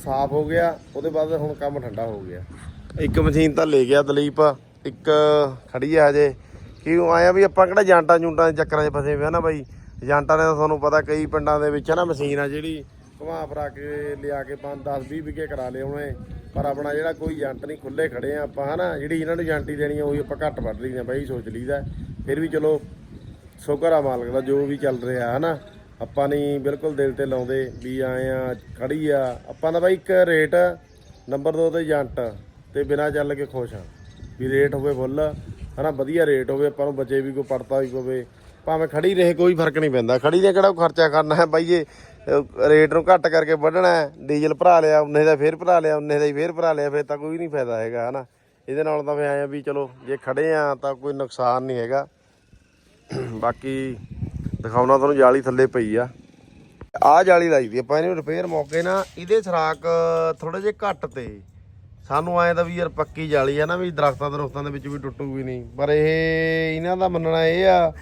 ਸਾਫ਼ ਹੋ ਗਿਆ ਉਹਦੇ ਬਾਅਦ ਹੁਣ ਕੰਮ ਠੰਡਾ ਹੋ ਗਿਆ। ਇੱਕ ਮਸ਼ੀਨ ਤਾਂ ਲੈ ਗਿਆ ਦਲੀਪ, ਇੱਕ ਖੜੀ ਆ ਹਜੇ। ਕਿਉਂ ਆਇਆ ਵੀ ਆਪਾਂ ਕਿਹੜਾ ਜਾਂਟਾਂ ਜੁੰਟਾਂ ਦੇ ਚੱਕਰਾਂ 'ਚ ਫਸੇ ਹੋਏ ਆ ਨਾ ਬਾਈ? ਜਾਂਟਾਂ ਨੇ ਤਾਂ ਤੁਹਾਨੂੰ ਪਤਾ ਕਈ ਪਿੰਡਾਂ ਦੇ ਵਿੱਚ ਨਾ ਮਸ਼ੀਨ ਆ ਜਿਹੜੀ ਘੁਮਾ ਫਰਾ ਕੇ ਲਿਆ ਕੇ 5 10 20 ਵਿਗੇ ਕਰਾ ਲਏ ਉਹਨੇ। ਪਰ ਆਪਣਾ ਜਿਹੜਾ ਕੋਈ ਏਜੰਟ ਨਹੀਂ ਖੁੱਲੇ ਖੜੇ ਆ ਆਪਾਂ, ਹਨਾ? ਜਿਹੜੀ ਇਹਨਾਂ ਨੂੰ ਏਜੰਟੀ ਦੇਣੀ ਆ, ਉਹੀ ਆਪਾਂ ਘੱਟ ਵੱਢ ਲਈਦੇ ਆ ਬਾਈ, ਸੋਚ ਲਈਦਾ। ਫਿਰ ਵੀ ਚਲੋ, ਸ਼ੁਕਰ ਆ ਮਾਲਕ ਦਾ, ਜੋ ਵੀ ਚੱਲ ਰਿਹਾ, ਹਨਾ? ਆਪਾਂ ਨਹੀਂ ਬਿਲਕੁਲ ਦਿਲ ਤੇ ਲਾਉਂਦੇ ਵੀ ਆਏ ਆ, ਖੜੀ ਆ। ਆਪਾਂ ਦਾ ਬਾਈ ਇੱਕ ਰੇਟ, ਨੰਬਰ 2 ਤੇ ਏਜੰਟ ਤੇ ਬਿਨਾ ਚੱਲ ਕੇ ਖੁਸ਼ ਹਾਂ ਵੀ ਰੇਟ ਹੋਵੇ ਫੁੱਲ ਹਨਾ, ਵਧੀਆ ਰੇਟ ਹੋਵੇ, ਆਪਾਂ ਨੂੰ ਬਚੇ ਵੀ ਕੋਈ, ਪੜਤਾ ਵੀ ਪਵੇ। ਭਾਵੇਂ ਖੜੀ ਰਹੇ, ਕੋਈ ਫ਼ਰਕ ਨਹੀਂ ਪੈਂਦਾ। ਖੜੀ ਦੇ ਕਿਹੜਾ ਖਰਚਾ ਕਰਨਾ ਹੈ ਬਾਈਏ ਰੇਟ ਨੂੰ ਘੱਟ ਕਰਕੇ ਵੱਢਣਾ ਹੈ। ਡੀਜ਼ਲ ਭਰਾ ਲਿਆ, ਉਹਨੇ ਦਾ ਫੇਰ ਭਰਾ ਲਿਆ, ਉਹਨੇ ਦਾ ਹੀ ਫੇਰ ਭਰਾ ਲਿਆ, ਫੇਰ ਤਾਂ ਕੋਈ ਨਹੀਂ ਫਾਇਦਾ ਹੈਗਾ, ਹਨਾ। ਇਹਦੇ ਨਾਲ ਤਾਂ ਫੇ ਆਏ ਆ ਵੀ ਚਲੋ, ਜੇ ਖੜੇ ਆ ਤਾਂ ਕੋਈ ਨੁਕਸਾਨ ਨਹੀਂ ਹੈਗਾ। ਬਾਕੀ ਦਿਖਾਉਣਾ ਤੁਹਾਨੂੰ, ਜਾਲੀ ਥੱਲੇ ਪਈ ਆ। ਆ ਜਾਲੀ ਲਾਈ ਦੀ ਆਪਾਂ, ਇਹਨੂੰ ਰਿਪੇਅਰ ਮੌਕੇ ਨਾ, ਇਹਦੇ ਸਰਾਕ ਥੋੜੇ ਜਿਹੇ ਘੱਟ ਤੇ। ਸਾਨੂੰ ਐਂ ਤਾਂ ਵੀ ਯਾਰ ਪੱਕੀ ਜਾਲੀ ਆ ਨਾ ਵੀ ਦਰਖਤਾਂ ਦਰਖਤਾਂ ਦੇ ਵਿੱਚ ਵੀ ਟੁੱਟੂਗੀ ਨਹੀਂ। ਪਰ ਇਹ ਇਹਨਾਂ ਦਾ ਮੰਨਣਾ ਇਹ ਆ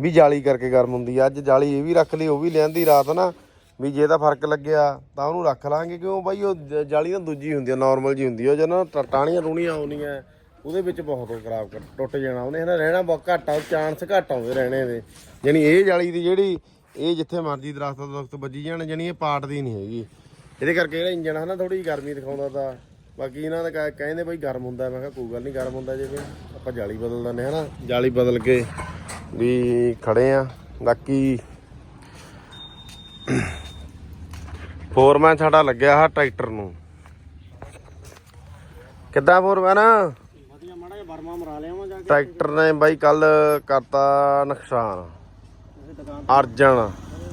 ਵੀ ਜਾਲੀ ਕਰਕੇ ਗਰਮ ਹੁੰਦੀ ਆ। ਅੱਜ ਜਾਲੀ ਇਹ ਵੀ ਰੱਖ ਲਈ, ਉਹ ਵੀ ਲਿਆਂਦੀ ਰਾਤ ਨਾ, ਵੀ ਜੇ ਤਾਂ ਫ਼ਰਕ ਲੱਗਿਆ ਤਾਂ ਉਹਨੂੰ ਰੱਖ ਲਾਂਗੇ। ਕਿਉਂ ਬਾਈ, ਉਹ ਜ- ਜਾਲੀ ਤਾਂ ਦੂਜੀ ਹੁੰਦੀ ਆ ਨਾਰਮਲ ਜੀ ਹੁੰਦੀ ਆ। ਉਹ ਜਦੋਂ ਟ- ਟਾਹਣੀਆਂ ਟੂਣੀਆਂ ਆਉਣੀਆਂ, ਉਹਦੇ ਵਿੱਚ ਬਹੁਤ ਖਰਾਬ ਕਰ, ਟੁੱਟ ਜਾਣਾ। ਉਹਨੇ ਹਨਾ ਰਹਿਣਾ ਬਹੁਤ ਘੱਟ ਆ ਚਾਂਸ ਘੱਟ ਆਉਂਦੇ ਰਹਿਣੇ ਦੇ। ਜਾਣੀ ਇਹ ਜਾਲੀ ਦੀ ਜਿਹੜੀ, ਇਹ ਜਿੱਥੇ ਮਰਜ਼ੀ ਦਰਖਤ ਦਰਖਤ ਵੱਜੀ ਜਾਣ ਜਾਣੀ ਇਹ ਪਾਟ ਦੀ ਨਹੀਂ ਹੈਗੀ। ਇਹਦੇ ਕਰਕੇ ਜਿਹੜਾ ਇੰਜਣ ਹੈ ਨਾ ਥੋੜੀ ਜਿਹੀ ਗਰਮੀ ਦਿਖਾਉਂਦਾ ਤਾਂ। ਬਾਕੀ ਇਹਨਾਂ ਦਾ ਕਹਿ- ਕਹਿੰਦੇ ਬਈ ਗਰਮ ਹੁੰਦਾ ਮੈਂ ਕਿਹਾ ਕੋਈ ਗੱਲ ਨਹੀਂ ਗਰਮ ਹੁੰਦਾ ਜਿਵੇਂ ਆਪਾਂ ਜਾਲੀ ਬਦਲ ਦਿੰਦੇ ਹਨਾ? ਜਾਲੀ ਬਦਲ ਕੇ ਵੀ ਖੜੇ ਆ। ਬਾਕੀ ਫੋਰਮੈਨ ਸਾਡਾ ਲੱਗਿਆ ਆ ਟਰੈਕਟਰ ਨੂੰ। ਕਿੱਦਾਂ ਫੋਰਮੈਨ? ਵਧੀਆ ਮਾੜਾ ਜਿਹਾ ਬਰਮਾ ਮਰਾ ਲਿਆਵਾਂ ਜਾ ਟਰੈਕਟਰ ਨੇ ਬਾਈ ਕੱਲ ਕਰਤਾ ਨੁਕਸਾਨ। ਕੇ ਦੁਕਾਨ ਅਰਜਨ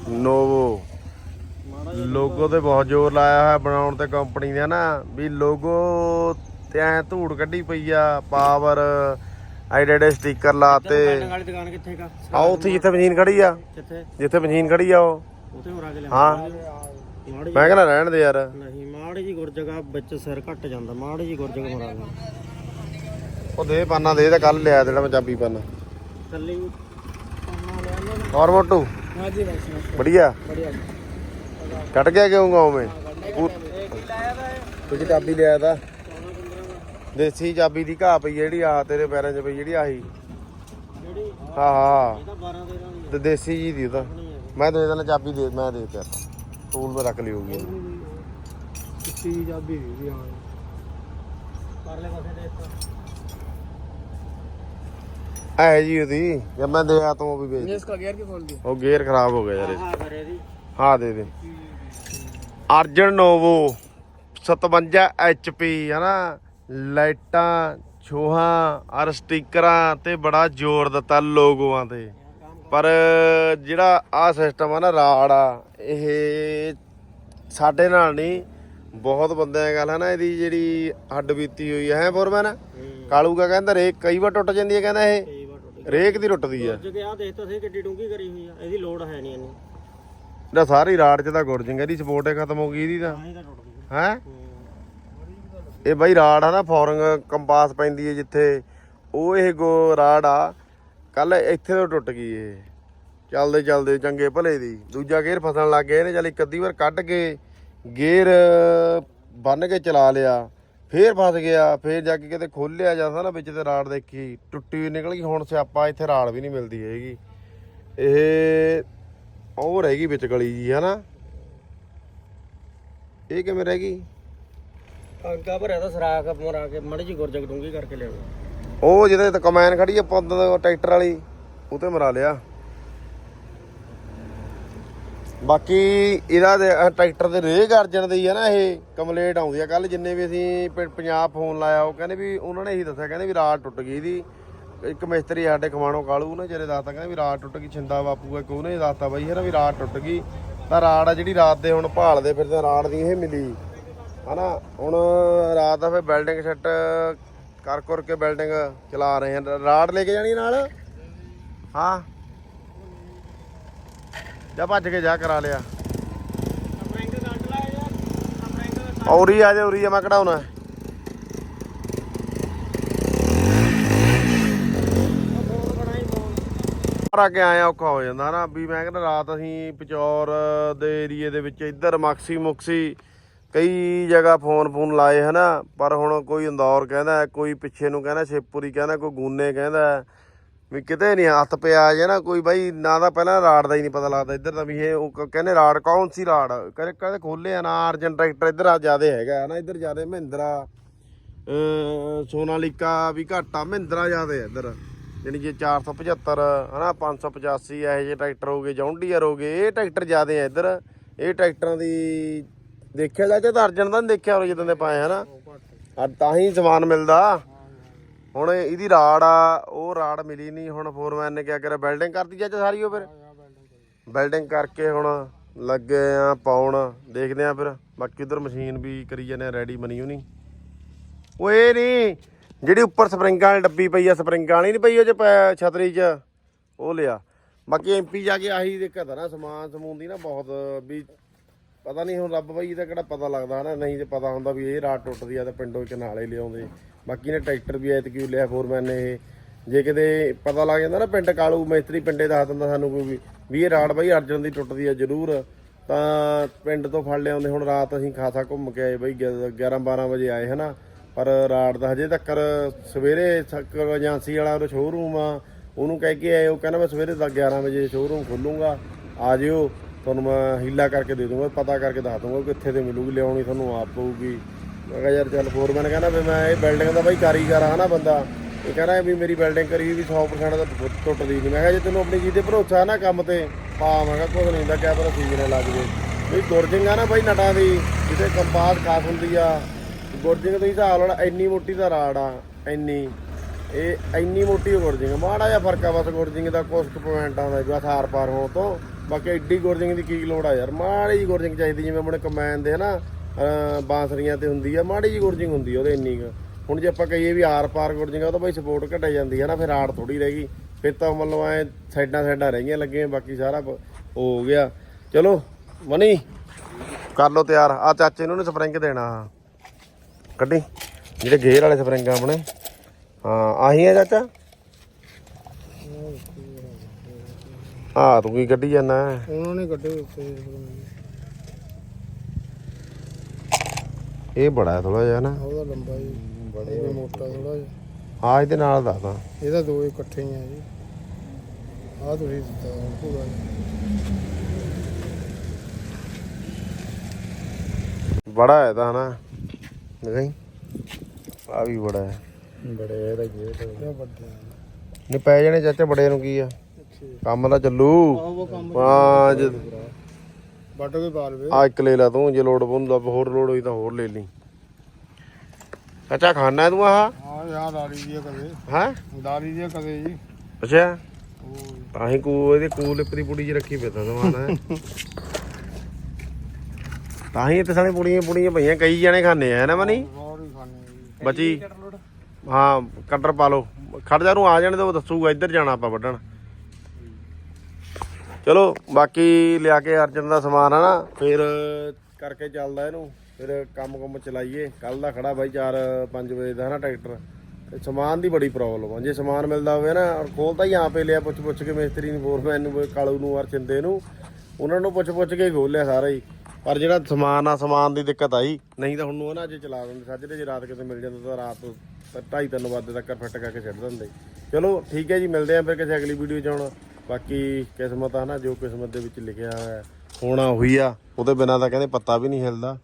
ਨੋਵੋ। ਲੋਗੋ ਤੇ ਬਹੁਤ ਜ਼ੋਰ ਲਾਇਆ ਹੋਇਆ ਬਣਾਉਣ ਤੇ ਕੰਪਨੀ ਦੇ ਨਾ ਵੀ ਲੋਗੋ ਤੇ ਐ ਧੂੜ ਕੱਢੀ ਪਈ ਆ ਪਾਵਰ ਐਡੇ ਸਟicker ਲਾਤੇ। ਵਾਲੀ ਦੁਕਾਨ ਕਿੱਥੇ ਕਾ ਆ ਉੱਥੇ ਜਿੱਥੇ ਮਸ਼ੀਨ ਖੜੀ ਆ। ਕਿੱਥੇ? ਜਿੱਥੇ ਮਸ਼ੀਨ ਖੜੀ ਆ ਉਹ। ਉਥੇ ਮਰਾ ਕੇ ਹਾਂ। ਮਾੜੀ ਮੈਂ ਕਹਿੰਦਾ ਰਹਿਣ ਦੇ ਯਾਰ। ਨਹੀਂ ਮਾੜੀ ਜੀ ਗੁਰ ਜਗ੍ਹਾ ਵਿੱਚ ਸਿਰ ਘੱਟ ਜਾਂਦਾ ਮਾੜੀ ਜੀ ਗੁਰ ਜਗ੍ਹਾ ਮਰਾ ਉਹ ਦੇ ਪਾਨਾ ਦੇ ਤਾਂ ਕੱਲ ਲਿਆ ਜਿਹੜਾ ਮੈਂ ਚਾਬੀ ਪਾਨਾ। ਕੱਲੀ ਔਰ ਮੋਟੂ? ਹਾਂ ਜੀ ਬਸ। ਬੜੀਆ ਬੜੀਆ ਕੱਟ ਗਿਆ ਕਿਉਂ ਗਾਉਂ ਕੁਝ ਚਾਬੀ ਲਿਆ ਤਾ ਦੇਸੀ ਚਾਬੀ ਦੀ ਘਾਹ ਪਈ ਜਿਹੜੀ ਆ ਤੇਰੇ ਪੈਰਾਂ 'ਚ ਪਈ ਜਿਹੜੀ ਆਹੀ ਜਿਹੜੀ ਹਾਂ ਹਾਂ ਇਹਦਾ 12 13 ਦੀ ਤੇ ਦੇਸੀ ਜੀ ਦੀ ਉਹ ਤਾਂ ਮੈਂ ਦੇ ਦੇਣਾ ਚਾਬੀ ਦੇ ਮੈਂ ਦੇ ਦਿੱਤਾ ਟੂਲ ਮੇ ਰੱਖ ਲਈ ਹੋਊਗੀ ਕਿੱਤੀ ਜਾਬੀ ਵੀ ਹਾਂ ਪਰਲੇ ਪਾਸੇ ਦੇ ਐ ਜੀ ਉਹਦੀ ਜੇ ਮੈਂ ਦਿਆ ਤੂੰ ਉਹ ਵੀ ਵੇਚ इसका गियर क्यों खोल दिया ਉਹ ਗੇਅਰ ਖਰਾਬ ਹੋ ਗਿਆ ਯਾਰ ਇਹ 'ਚ। हाँ ਆ ਦੇ ਦੇ। ਅਰਜਨ ਨੋਵੋ 57 ਐਚਪੀ ਹਨਾ? ਲਾਈਟਾਂ ਛੋਹਾਂ ਅਰ ਸਟickਰਾਂ ਤੇ ਬੜਾ ਜ਼ੋਰ ਦਿੱਤਾ ਲੋਗੋਆਂ ਤੇ। ਪਰ ਜਿਹੜਾ ਆ ਸਿਸਟਮ ਆ ਨਾ ਰਾੜ ਆ ਇਹ ਸਾਡੇ ਨਾਲ ਨਹੀਂ ਬਹੁਤ ਬੰਦਿਆਂ ਗੱਲ ਹੈ ਨਾ ਇਹਦੀ ਜਿਹੜੀ ਹੱਡ ਬੀਤੀ ਹੋਈ ਹੈ ਫੋਰਮੈਨ? ਕਾਲੂਗਾ ਕਹਿੰਦਾ ਰੇਕ ਕਈ ਵਾਰ ਟੁੱਟ ਜਾਂਦੀ ਹੈ ਕਹਿੰਦਾ ਇਹ ਰੇਕ ਦੀ ਟੁੱਟਦੀ ਆ। ਜੇ ਆ ਦੇਖ ਤਾਂ ਸਹੀ ਕਿੱਡੀ ਡੂੰਗੀ ਕਰੀ ਹੋਈ ਆ। ਇਹਦੀ ਲੋਡ ਹੈ ਨਹੀਂ ਇਹਨੂੰ ਇਹਦਾ ਸਾਰੀ ਰਾੜ ਚ ਤਾਂ ਗੁੜ ਜੰਗਾ ਇਹਦੀ ਸਪੋਰਟ ਹੀ ਖਤਮ ਹੋ ਗਈ ਇਹਦੀ ਤਾਂ। ਤਾਂ ਹੀ ਤਾਂ ਟੁੱਟ ਗਈ। ਹੈ? ਇਹ ਬਾਈ ਰਾੜ ਆ ਨਾ ਫੋਰਿੰਗ ਕੰਪਾਸ ਪੈਂਦੀ ਹੈ ਜਿੱਥੇ। ਉਹ ਇਹ ਗੋ ਰਾੜ ਆ ਕੱਲ ਇੱਥੇ ਤੋਂ ਟੁੱਟ ਗਈ ਇਹ ਚੱਲਦੇ ਚੱਲਦੇ ਚੰਗੇ ਭਲੇ ਦੀ। ਦੂਜਾ ਗੇਅਰ ਫਸਣ ਲੱਗ ਗਿਆ ਇਹਨੇ ਚੱਲ ਇੱਕ ਅੱਧੀ ਵਾਰ ਕੱਢ ਕੇ ਗੇਅਰ ਬੰਨ ਕੇ ਚਲਾ ਲਿਆ। ਫੇਰ ਫਸ ਗਿਆ ਫੇਰ ਜਾ ਕੇ ਕਿਤੇ ਖੋਲਿਆ ਜਾਂਦਾ ਨਾ ਵਿੱਚ ਤੇ ਰਾੜ ਦੇਖੀ। ਟੁੱਟੀ ਨਿਕਲ ਗਈ ਹੁਣ ਸਿਆਪਾ ਇੱਥੇ ਰਾੜ ਵੀ ਨਹੀਂ ਮਿਲਦੀ ਹੈਗੀ। ਇਹ ਉਹ ਰਹਿ ਗਈ ਵਿੱਚ ਗਲੀ ਜੀ ਹਨਾ? ਇਹ ਕਿਵੇਂ ਰਹਿ ਗਈ? ਅੰਕਾ ਭਰਿਆ ਤਾਂ ਸਰਾਖ ਮਰਾ ਕੇ ਮੜੀ ਜੀ ਗੁਰਜਗ ਡੂੰਗੀ ਕਰਕੇ ਲਿਆਉਣਾ ਉਹ ਜਿਹਦੇ ਤੇ ਕਮੈਨ ਖੜੀ ਆ ਪੰਦ ਟਰੈਕਟਰ ਵਾਲੀ ਉਹ ਤੇ ਮਰਾ ਲਿਆ। ਬਾਕੀ ਇਹਦਾ ਦੇ- ਟਰੈਕਟਰ ਦੇ ਰੇਹ ਗਰਜਣ ਦੀ ਆ ਨਾ ਇਹ ਕੰਪਲੇਂਟ ਆਉਂਦੀ ਆ। ਕੱਲ ਜਿੰਨੇ ਵੀ ਅਸੀਂ ਪ- ਪੰਜਾਬ ਫੋਨ ਲਾਇਆ ਉਹ ਕਹਿੰਦੇ ਵੀ ਉਹਨਾਂ ਨੇ ਇਹੀ ਦੱਸਿਆ ਕਹਿੰਦੇ ਵੀ ਰਾਡ ਟੁੱਟ ਗਈ ਇਹਦੀ ਇੱਕ ਮਿਸਤਰੀ ਸਾਡੇ ਖਮਾਣੋ ਕਾਲੂ ਨੇ ਜਿਹੜੇ ਦੱਸਤਾ ਕਹਿੰਦੇ ਵੀ ਰਾਡ ਟੁੱਟ ਗਈ ਛਿੰਦਾ ਬਾਪੂ ਇੱਕ ਉਹਨੇ ਦੱਸਤਾ ਬਾਈ ਹੈ ਨਾ ਵੀ ਰਾਡ ਟੁੱਟ ਗਈ। ਤਾਂ ਰਾਡ ਆ ਜਿਹੜੀ ਰਾਤ ਦੇ ਹੁਣ ਭਾਲਦੇ ਫਿਰਦੇ ਰਾਡ ਦੀ ਇਹ ਮਿਲੀ। ਹਨਾ ਹੁਣ ਰਾਤ ਦਾ ਫਿਰ ਬਿਲਡਿੰਗ ਸੈੱਟ ਕਰ ਕਰ ਕੇ ਬਿਲਡਿੰਗ ਚਲਾ ਰਹੇ ਹਨ ਰਾਡ ਲੈ ਕੇ ਜਾਣੀ ਨਾਲ? ਹਾਂ। ਜਾ ਭੱਜ ਕੇ ਜਾ ਕਰਾ ਲਿਆ। ਔਰੀ ਆ ਜਾ ਔਰੀ ਆ ਮੈਂ ਕਢਾਉਣਾ। ਆ ਕੇ ਆਇਆ ਔਖਾ ਹੋ ਜਾਂਦਾ ਨਾ, ਵੀ ਮੈਂ ਕਹਿੰਦਾ ਰਾਤ ਅਸੀਂ ਪਚੌਰ ਦੇ ਏਰੀਏ ਦੇ ਵਿੱਚ ਇੱਧਰ ਮਕਸੀ ਮੁਕਸੀ ਕਈ ਜਗ੍ਹਾ ਫੋਨ ਫੋਨ ਲਾਏ ਹਨਾ, ਪਰ ਹੁਣ ਕੋਈ ਅੰਦੌਰ ਕਹਿੰਦਾ, ਕੋਈ ਪਿੱਛੇ ਨੂੰ ਕਹਿੰਦਾ ਸ਼ੇਪੂਰੀ ਕਹਿੰਦਾ, ਕੋਈ ਗੂਨੇ ਕਹਿੰਦਾ, ਵੀ ਕਿਤੇ ਨਹੀਂ, ਹੱਥ ਪਿਆ ਜੇ ਨਾ ਕੋਈ ਬਾਈ, ਨਾ ਤਾਂ ਪਹਿਲਾਂ ਰਾੜ ਦਾ ਹੀ ਨਹੀਂ ਪਤਾ ਲੱਗਦਾ ਇੱਧਰ ਦਾ ਵੀ ਇਹ ਉਹ ਕਹਿੰਦੇ ਰਾੜ, ਕੌਣ ਸੀ ਰਾੜ? ਕਦੇ ਕਦੇ ਖੋਲੇ ਆ ਨਾ, ਅਰਜਨ ਟਰੈਕਟਰ ਇੱਧਰ ਆ ਜਿਆਦੇ ਹੈਗਾ ਨਾ ਇੱਧਰ ਜਿਆਦੇ ਮਹਿੰਦਰਾ, ਅਹ ਸੋਨਾਲੀਕਾ ਵੀ ਘੱਟ ਆ, ਮਹਿੰਦਰਾ ਜਿਆਦੇ ਇੱਧਰ। ਯਾਨੀ ਕਿ 475 ਹਨਾ 585 ਇਹੋ ਜਿਹੇ ਟਰੈਕਟਰ ਹੋ ਗਏ ਜੌਂਡੀਅਰ ਹੋ ਗਏ ਇਹ ਟਰੈਕਟਰ ਜਿਆਦੇ ਆ ਇੱਧਰ। ਇਹ ਟਰੈਕਟਰਾਂ ਦੀ ਦੇਖਿਆ ਜਾ ਤੇ ਅਰਜਨ ਦਾ ਨੀ ਦੇਖਿਆ ਉਹ ਜਦੋਂ ਦੇ ਪਾਏ ਹਨਾ। ਆ ਤਾਂ ਹੀ ਸਮਾਨ ਮਿਲਦਾ। ਹੁਣ ਇਹਦੀ ਰਾੜ ਆ ਉਹ ਰਾੜ ਮਿਲੀ ਨਹੀਂ ਹੁਣ ਫੋਰਮੈਨ ਨੇ ਕਿਹਾ ਕਰਿਆ ਬਿਲਡਿੰਗ ਕਰਤੀ ਚਾਚਾ ਸਾਰੀ ਉਹ ਫਿਰ? ਬਿਲਡਿੰਗ ਕਰਕੇ ਹੁਣ ਲੱਗੇ ਆ ਪਾਉਣ ਦੇਖਦੇ ਆ ਫਿਰ। ਬਾਕੀ ਉਧਰ ਮਸ਼ੀਨ ਵੀ ਕਰੀ ਜਾਂਦੇ ਆ ਰੈਡੀ ਬਣੀ ਹੋਣੀ ਉਹ ਇਹ ਨਹੀਂ ਜਿਹੜੀ ਉੱਪਰ ਸਪਰਿੰਗਾਂ ਵਾਲੀ ਡੱਬੀ ਪਈ ਆ, ਸਪਰਿੰਗਾਂ ਵਾਲੀ ਨਹੀਂ ਪਈ ਉਹ ਚ ਪੈ- ਛਤਰੀ ਚ, ਉਹ ਲਿਆ। ਬਾਕੀ ਐਮਪੀ ਜਾ ਕੇ ਆਹੀ ਦਿੱਕਤ ਆ ਨਾ ਸਮਾਨ ਸਮੂਨ ਦੀ ਨਾ ਬਹੁਤ, ਵੀ ਪਤਾ ਨਹੀਂ ਹੁਣ ਰੱਬ ਬਈ ਦਾ ਕਿਹੜਾ ਪਤਾ ਲੱਗਦਾ ਨਾ ਨਹੀਂ ਤੇ ਪਤਾ ਹੁੰਦਾ ਵੀ ਇਹ ਰਾਤ ਟੁੱਟਦੀ ਆ ਤਾਂ ਪਿੰਡੋਂ ਇੱਕ ਨਾਲੇ ਲਿਆਉਂਦੇ। ਬਾਕੀ ਨੇ ਟਰੈਕਟਰ ਵੀ ਐਤ ਕਿਉਂ ਲਿਆ, ਫੋਰਮੈਨ ਨੇ ਇਹ। ਜੇ ਕਿਤੇ ਪਤਾ ਲੱਗ ਜਾਂਦਾ ਨਾ ਪਿੰਡ ਕਾਲੂ, ਮੈਸਤਰੀ ਪਿੰਡੇ ਦੱਸ ਦਿੰਦਾ ਸਾਨੂੰ ਕੋਈ ਵੀ ਇਹ ਰਾੜ ਬਾਈ ਅਰਜਨ ਦੀ ਟੁੱਟਦੀ ਆ ਜ਼ਰੂਰ। ਤਾਂ ਪਿੰਡ ਤੋਂ ਫੜ ਲਿਆਉਂਦੇ, ਹੁਣ ਰਾਤ ਅਸੀਂ ਖਾਸਾ ਘੁੰਮ ਕੇ ਆਏ ਬਈ 11 12 ਵਜੇ ਆਏ ਹਨਾ। ਪਰ ਰਾਤ ਦਾ ਹਜੇ ਤੱਕ ਸਵੇਰੇ ਸਕਰ ਏਜੰਸੀ ਵਾਲਾ ਉਹ ਸ਼ੋਰੂਮ ਆ, ਉਹਨੂੰ ਕਹਿ ਕੇ ਆਏ ਉਹ ਕਹਿੰਦਾ ਮੈਂ ਸਵੇਰੇ ਦਾ 11 ਵਜੇ ਸ਼ੋਰੂਮ ਖੋਲੂੰਗਾ, ਆ ਜਿਓ, ਤੁਹਾਨੂੰ ਮੈਂ ਹੀਲਾ ਕਰਕੇ ਦੇ ਦੂੰਗਾ, ਪਤਾ ਕਰਕੇ ਦੱਸ ਦੂੰਗਾ ਕਿੱਥੇ ਤੇ ਮਿਲੂਗੀ, ਲਿਆਉਣੀ ਤੁਹਾਨੂੰ ਆਪ ਪਊਗੀ। ਮੈਂ ਕਿਹਾ ਯਾਰ ਚੱਲ ਫੋਰਮੈਨ ਕਹਿੰਦਾ ਵੀ ਮੈਂ ਇਹ ਬਿਲਡਿੰਗ ਦਾ ਬਾਈ ਕਾਰੀਗਰ ਆ ਨਾ ਬੰਦਾ, ਇਹ ਕਹਿੰਦਾ ਵੀ ਮੇਰੀ ਬਿਲਡਿੰਗ ਕਰੀ ਵੀ 100% ਦਾ ਟੁੱਟਦੀ ਨਹੀਂ ਮੈਂ ਕਿਹਾ ਜੇ ਤੈਨੂੰ ਆਪਣੀ ਚੀਜ਼ ਤੇ ਭਰੋਸਾ ਨਾ ਕੰਮ ਤੇ, ਪਾ, ਮੈਂ ਕਿਹਾ ਕੁਝ ਨਹੀਂ ਹੁੰਦਾ, ਕਿਆ ਪਤਾ ਸੀਜ਼ਨ ਲੱਗ ਜੇ। ਵੀ ਗੁਰਜਿੰਗ ਆ ਨਾ ਬਾਈ ਨਟਾਂ ਦੀ ਜਿੱਥੇ ਕੰਪਾਸ ਖਾਸ ਹੁੰਦੀ ਆ ਗੁਰਜਿੰਗ ਤੁਸੀਂ ਹਿਸਾਬ ਲਾ ਇੰਨੀ ਮੋਟੀ ਦਾ ਰਾੜ ਆ, ਇੰਨੀ। ਇਹ ਇੰਨੀ ਮੋਟੀ ਗੁਰਜਿੰਗ। ਮਾੜਾ ਜਿਹਾ ਫ਼ਰਕ ਆ ਬਸ ਗੁਰਜਿੰਗ ਦਾ ਕੁਛ ਕੁ ਪੁਆਇੰਟਾਂ ਦਾ ਬਸ ਹਾਰ ਪਾਰ ਹੋਣ ਤੋਂ। ਬਾਕੀ ਐਡੀ ਗੁਰਜਿੰਗ ਦੀ ਕੀ ਲੋੜ ਆ ਯਾਰ? ਮਾੜੀ ਜੀ ਗੁਰਜਿੰਗ ਚਾਹੀਦੀ, ਜਿਵੇਂ ਆਪਣੇ ਕਮੈਨ ਦੇ ਹਨਾ ਅਹ, ਬਾਂਸਰੀਆਂ ਤੇ ਹੁੰਦੀ ਆ, ਮਾੜੀ ਜੀ ਗੁਰਜਿੰਗ ਹੁੰਦੀ ਆ ਉਹਦੇ ਇੰਨੀ ਕੁ। ਹੁਣ ਜੇ ਆਪਾਂ ਕਹੀਏ ਵੀ ਆਰ ਪਾਰ ਗੁਰਜਿੰਗ ਆ, ਉਹ ਤਾਂ ਬਈ ਸਪੋਰਟ ਘਟਿਆ ਜਾਂਦੀ ਹੈ ਨਾ, ਫਿਰ ਆੜ ਥੋੜੀ ਰਹਿ ਗਈ। ਫਿਰ ਤਾਂ ਮਤਲਬ ਐ ਸਾਈਡਾਂ ਸਾਈਡਾਂ ਰਹਿ ਗਈਆਂ ਲੱਗੀਆਂ, ਬਾਕੀ ਸਾਰਾ ਹੋ ਗਿਆ। ਚਲੋ, ਮਨੀ, ਕਰ ਲੋ ਤਿਆਰ। ਆ ਚਾਚੇ ਨੂੰ ਨੇ ਸਪਰਿੰਗ ਦੇਣਾ। ਆ ਕੱਢੀ ਜਿਹੜੇ ਗੇਅਰ ਵਾਲੇ ਸਪਰਿੰਗ ਆ ਆਪਣੇ। ਹਾਂ ਆਹੀ ਆ ਚਾਚਾ? ਹਾਂ ਤੂੰ ਕੀ ਕੱਢੀ ਜਾਂਦਾ? ਉਹਨਾਂ ਨੇ ਕੱਢੇ ਉੱਤੇ ਇਹ ਬੜਾ ਹੈ ਥੋੜਾ ਜਿਹਾ ਨਾ। ਉਹਦਾ ਲੰਬਾ ਜੀ ਬੜੇ ਮੋਟਾ ਥੋੜਾ ਜਿਹਾ। ਆ ਇਹਦੇ ਨਾਲ ਦੱਸਦਾ ਇਹਦਾ ਦੋ ਇਕੱਠੇ ਹੀ ਆ ਜੀ। ਆ ਤੁਸੀਂ ਦਿੱਤਾ ਪੂਰਾ। ਬੜਾ ਹੈ ਤਾਂ ਹਨਾ। ਨਹੀਂ ਆ ਵੀ ਬੜਾ ਹੈ। ਬੜੇ ਇਹਦਾ ਗੇਟ ਇਹ ਵੱਡੇ ਨਹੀਂ ਪੈ ਜਾਣੇ ਚਾਚਾ ਬੜੇ ਨੂੰ ਕੀ ਆ? ਕੰਮ ਤਾਂ ਚੱਲੂ। ਉਹ ਕੰਮ ਪੰਜ ਵੱਟ ਕੇ ਪਾ ਲਵੇ ਆ ਇੱਕ ਲੈ ਲਾ ਤੂੰ ਜੇ ਲੋਡ ਪਉਂਦਾ ਹੋਰ ਲੋਡ ਹੋਈ ਤਾਂ ਹੋਰ ਲੈ ਲਈ। ਚਾਚਾ ਖਾਣਾ ਹੈ ਤੂੰ ਆਹ? ਹਾਂ ਯਾਰ ਦਾੜੀ ਦੀ ਕਦੇ। ਹੈ? ਦਾੜੀ ਦੀ ਕਦੇ ਜੀ। ਅੱਛਾ। ਤਾਂ ਹੀ ਕੂ ਇਹਦੇ ਕੂਲ ਲਿਪ ਦੀ ਪੁੜੀ ਚ ਰੱਖੀ ਫਿਰਦਾ ਸਮਾਨ ਹੈ। <laughs> ਤਾਂ ਹੀ ਇੱਥੇ ਸਾਲੇ ਪੁੜੀਆਂ ਪੁੜੀਆਂ ਪਈਆਂ ਕਈ ਜਣੇ ਖਾਣੇ ਆ ਨਾ ਮਨੀ? ਹੀ ਖਾਣੇ ਜੀ। ਬਚੀ? ਹਾਂ ਕਟਰ ਪਾ ਲਓ। ਖੜ ਜਾ ਨੂੰ ਆ ਜਾਣੇ ਤੇ ਉਹ ਦੱਸੂਗਾ ਇੱਧਰ ਜਾਣਾ ਆਪਾਂ ਵੱਢਣ। ਚਲੋ ਬਾਕੀ ਲਿਆ ਕੇ ਅਰਜਨ ਦਾ ਸਮਾਨ ਆ ਨਾ ਫਿਰ ਕਰਕੇ ਚੱਲਦਾ ਇਹਨੂੰ ਫਿਰ ਕੰਮ ਕੰਮ ਚਲਾਈਏ। ਕੱਲ ਦਾ ਖੜਾ ਬਾਈ 4-5 ਵਜੇ ਦਾ ਨਾ ਟਰੈਕਟਰ। ਤੇ ਸਮਾਨ ਦੀ ਬੜੀ ਪ੍ਰੋਬਲਮ ਆ। ਜੇ ਸਮਾਨ ਮਿਲਦਾ ਹੋਵੇ ਨਾ ਔਰ ਖੋਲਦਾ ਹੀ ਆਪੇ ਲਿਆ ਪੁੱਛ ਪੁੱਛ ਕੇ ਮਿਸਤਰੀ ਨੂੰ ਫੋਰਮੈਨ ਨੂੰ ਕਾਲੂ ਨੂੰ ਔਰ ਚਿੰਦੇ ਨੂੰ। ਉਹਨਾਂ ਨੂੰ ਪੁੱਛ ਪੁੱਛ ਕੇ ਖੋਲਿਆ ਸਾਰਾ ਹੀ। ਪਰ ਜਿਹੜਾ ਸਮਾਨ ਆ, ਸਮਾਨ ਦੀ ਦਿੱਕਤ ਆਈ, ਨਹੀਂ ਤਾਂ ਹੁਣ ਨੂੰ ਨਾ ਅੱਜ ਚਲਾ ਦਿੰਦੇ ਸਾਜਰੇ ਜੇ ਰਾਤ ਕਿਤੇ ਮਿਲ ਜਾਂਦਾ ਤਾਂ ਰਾਤ ਤੋਂ 2:30 ਵਜੇ ਤੱਕ ਫਿੱਟ ਕਰਕੇ ਛੱਡ ਦਿੰਦੇ। ਚਲੋ, ਠੀਕ ਹੈ ਜੀ, ਮਿਲਦੇ ਆਂ ਫਿਰ ਕਿਸੇ ਅਗਲੀ ਵੀਡੀਓ 'ਚ ਹੁਣ। ਬਾਕੀ ਕਿਸਮਤ ਆ ਨਾ, ਜੋ ਕਿਸਮਤ ਦੇ ਵਿੱਚ ਲਿਖਿਆ ਹੋਇਆ, ਹੋਣਾ ਉਹੀ ਆ, ਉਹਦੇ ਬਿਨਾਂ ਤਾਂ ਕਹਿੰਦੇ ਪੱਤਾ ਵੀ ਨਹੀਂ ਹਿਲਦਾ।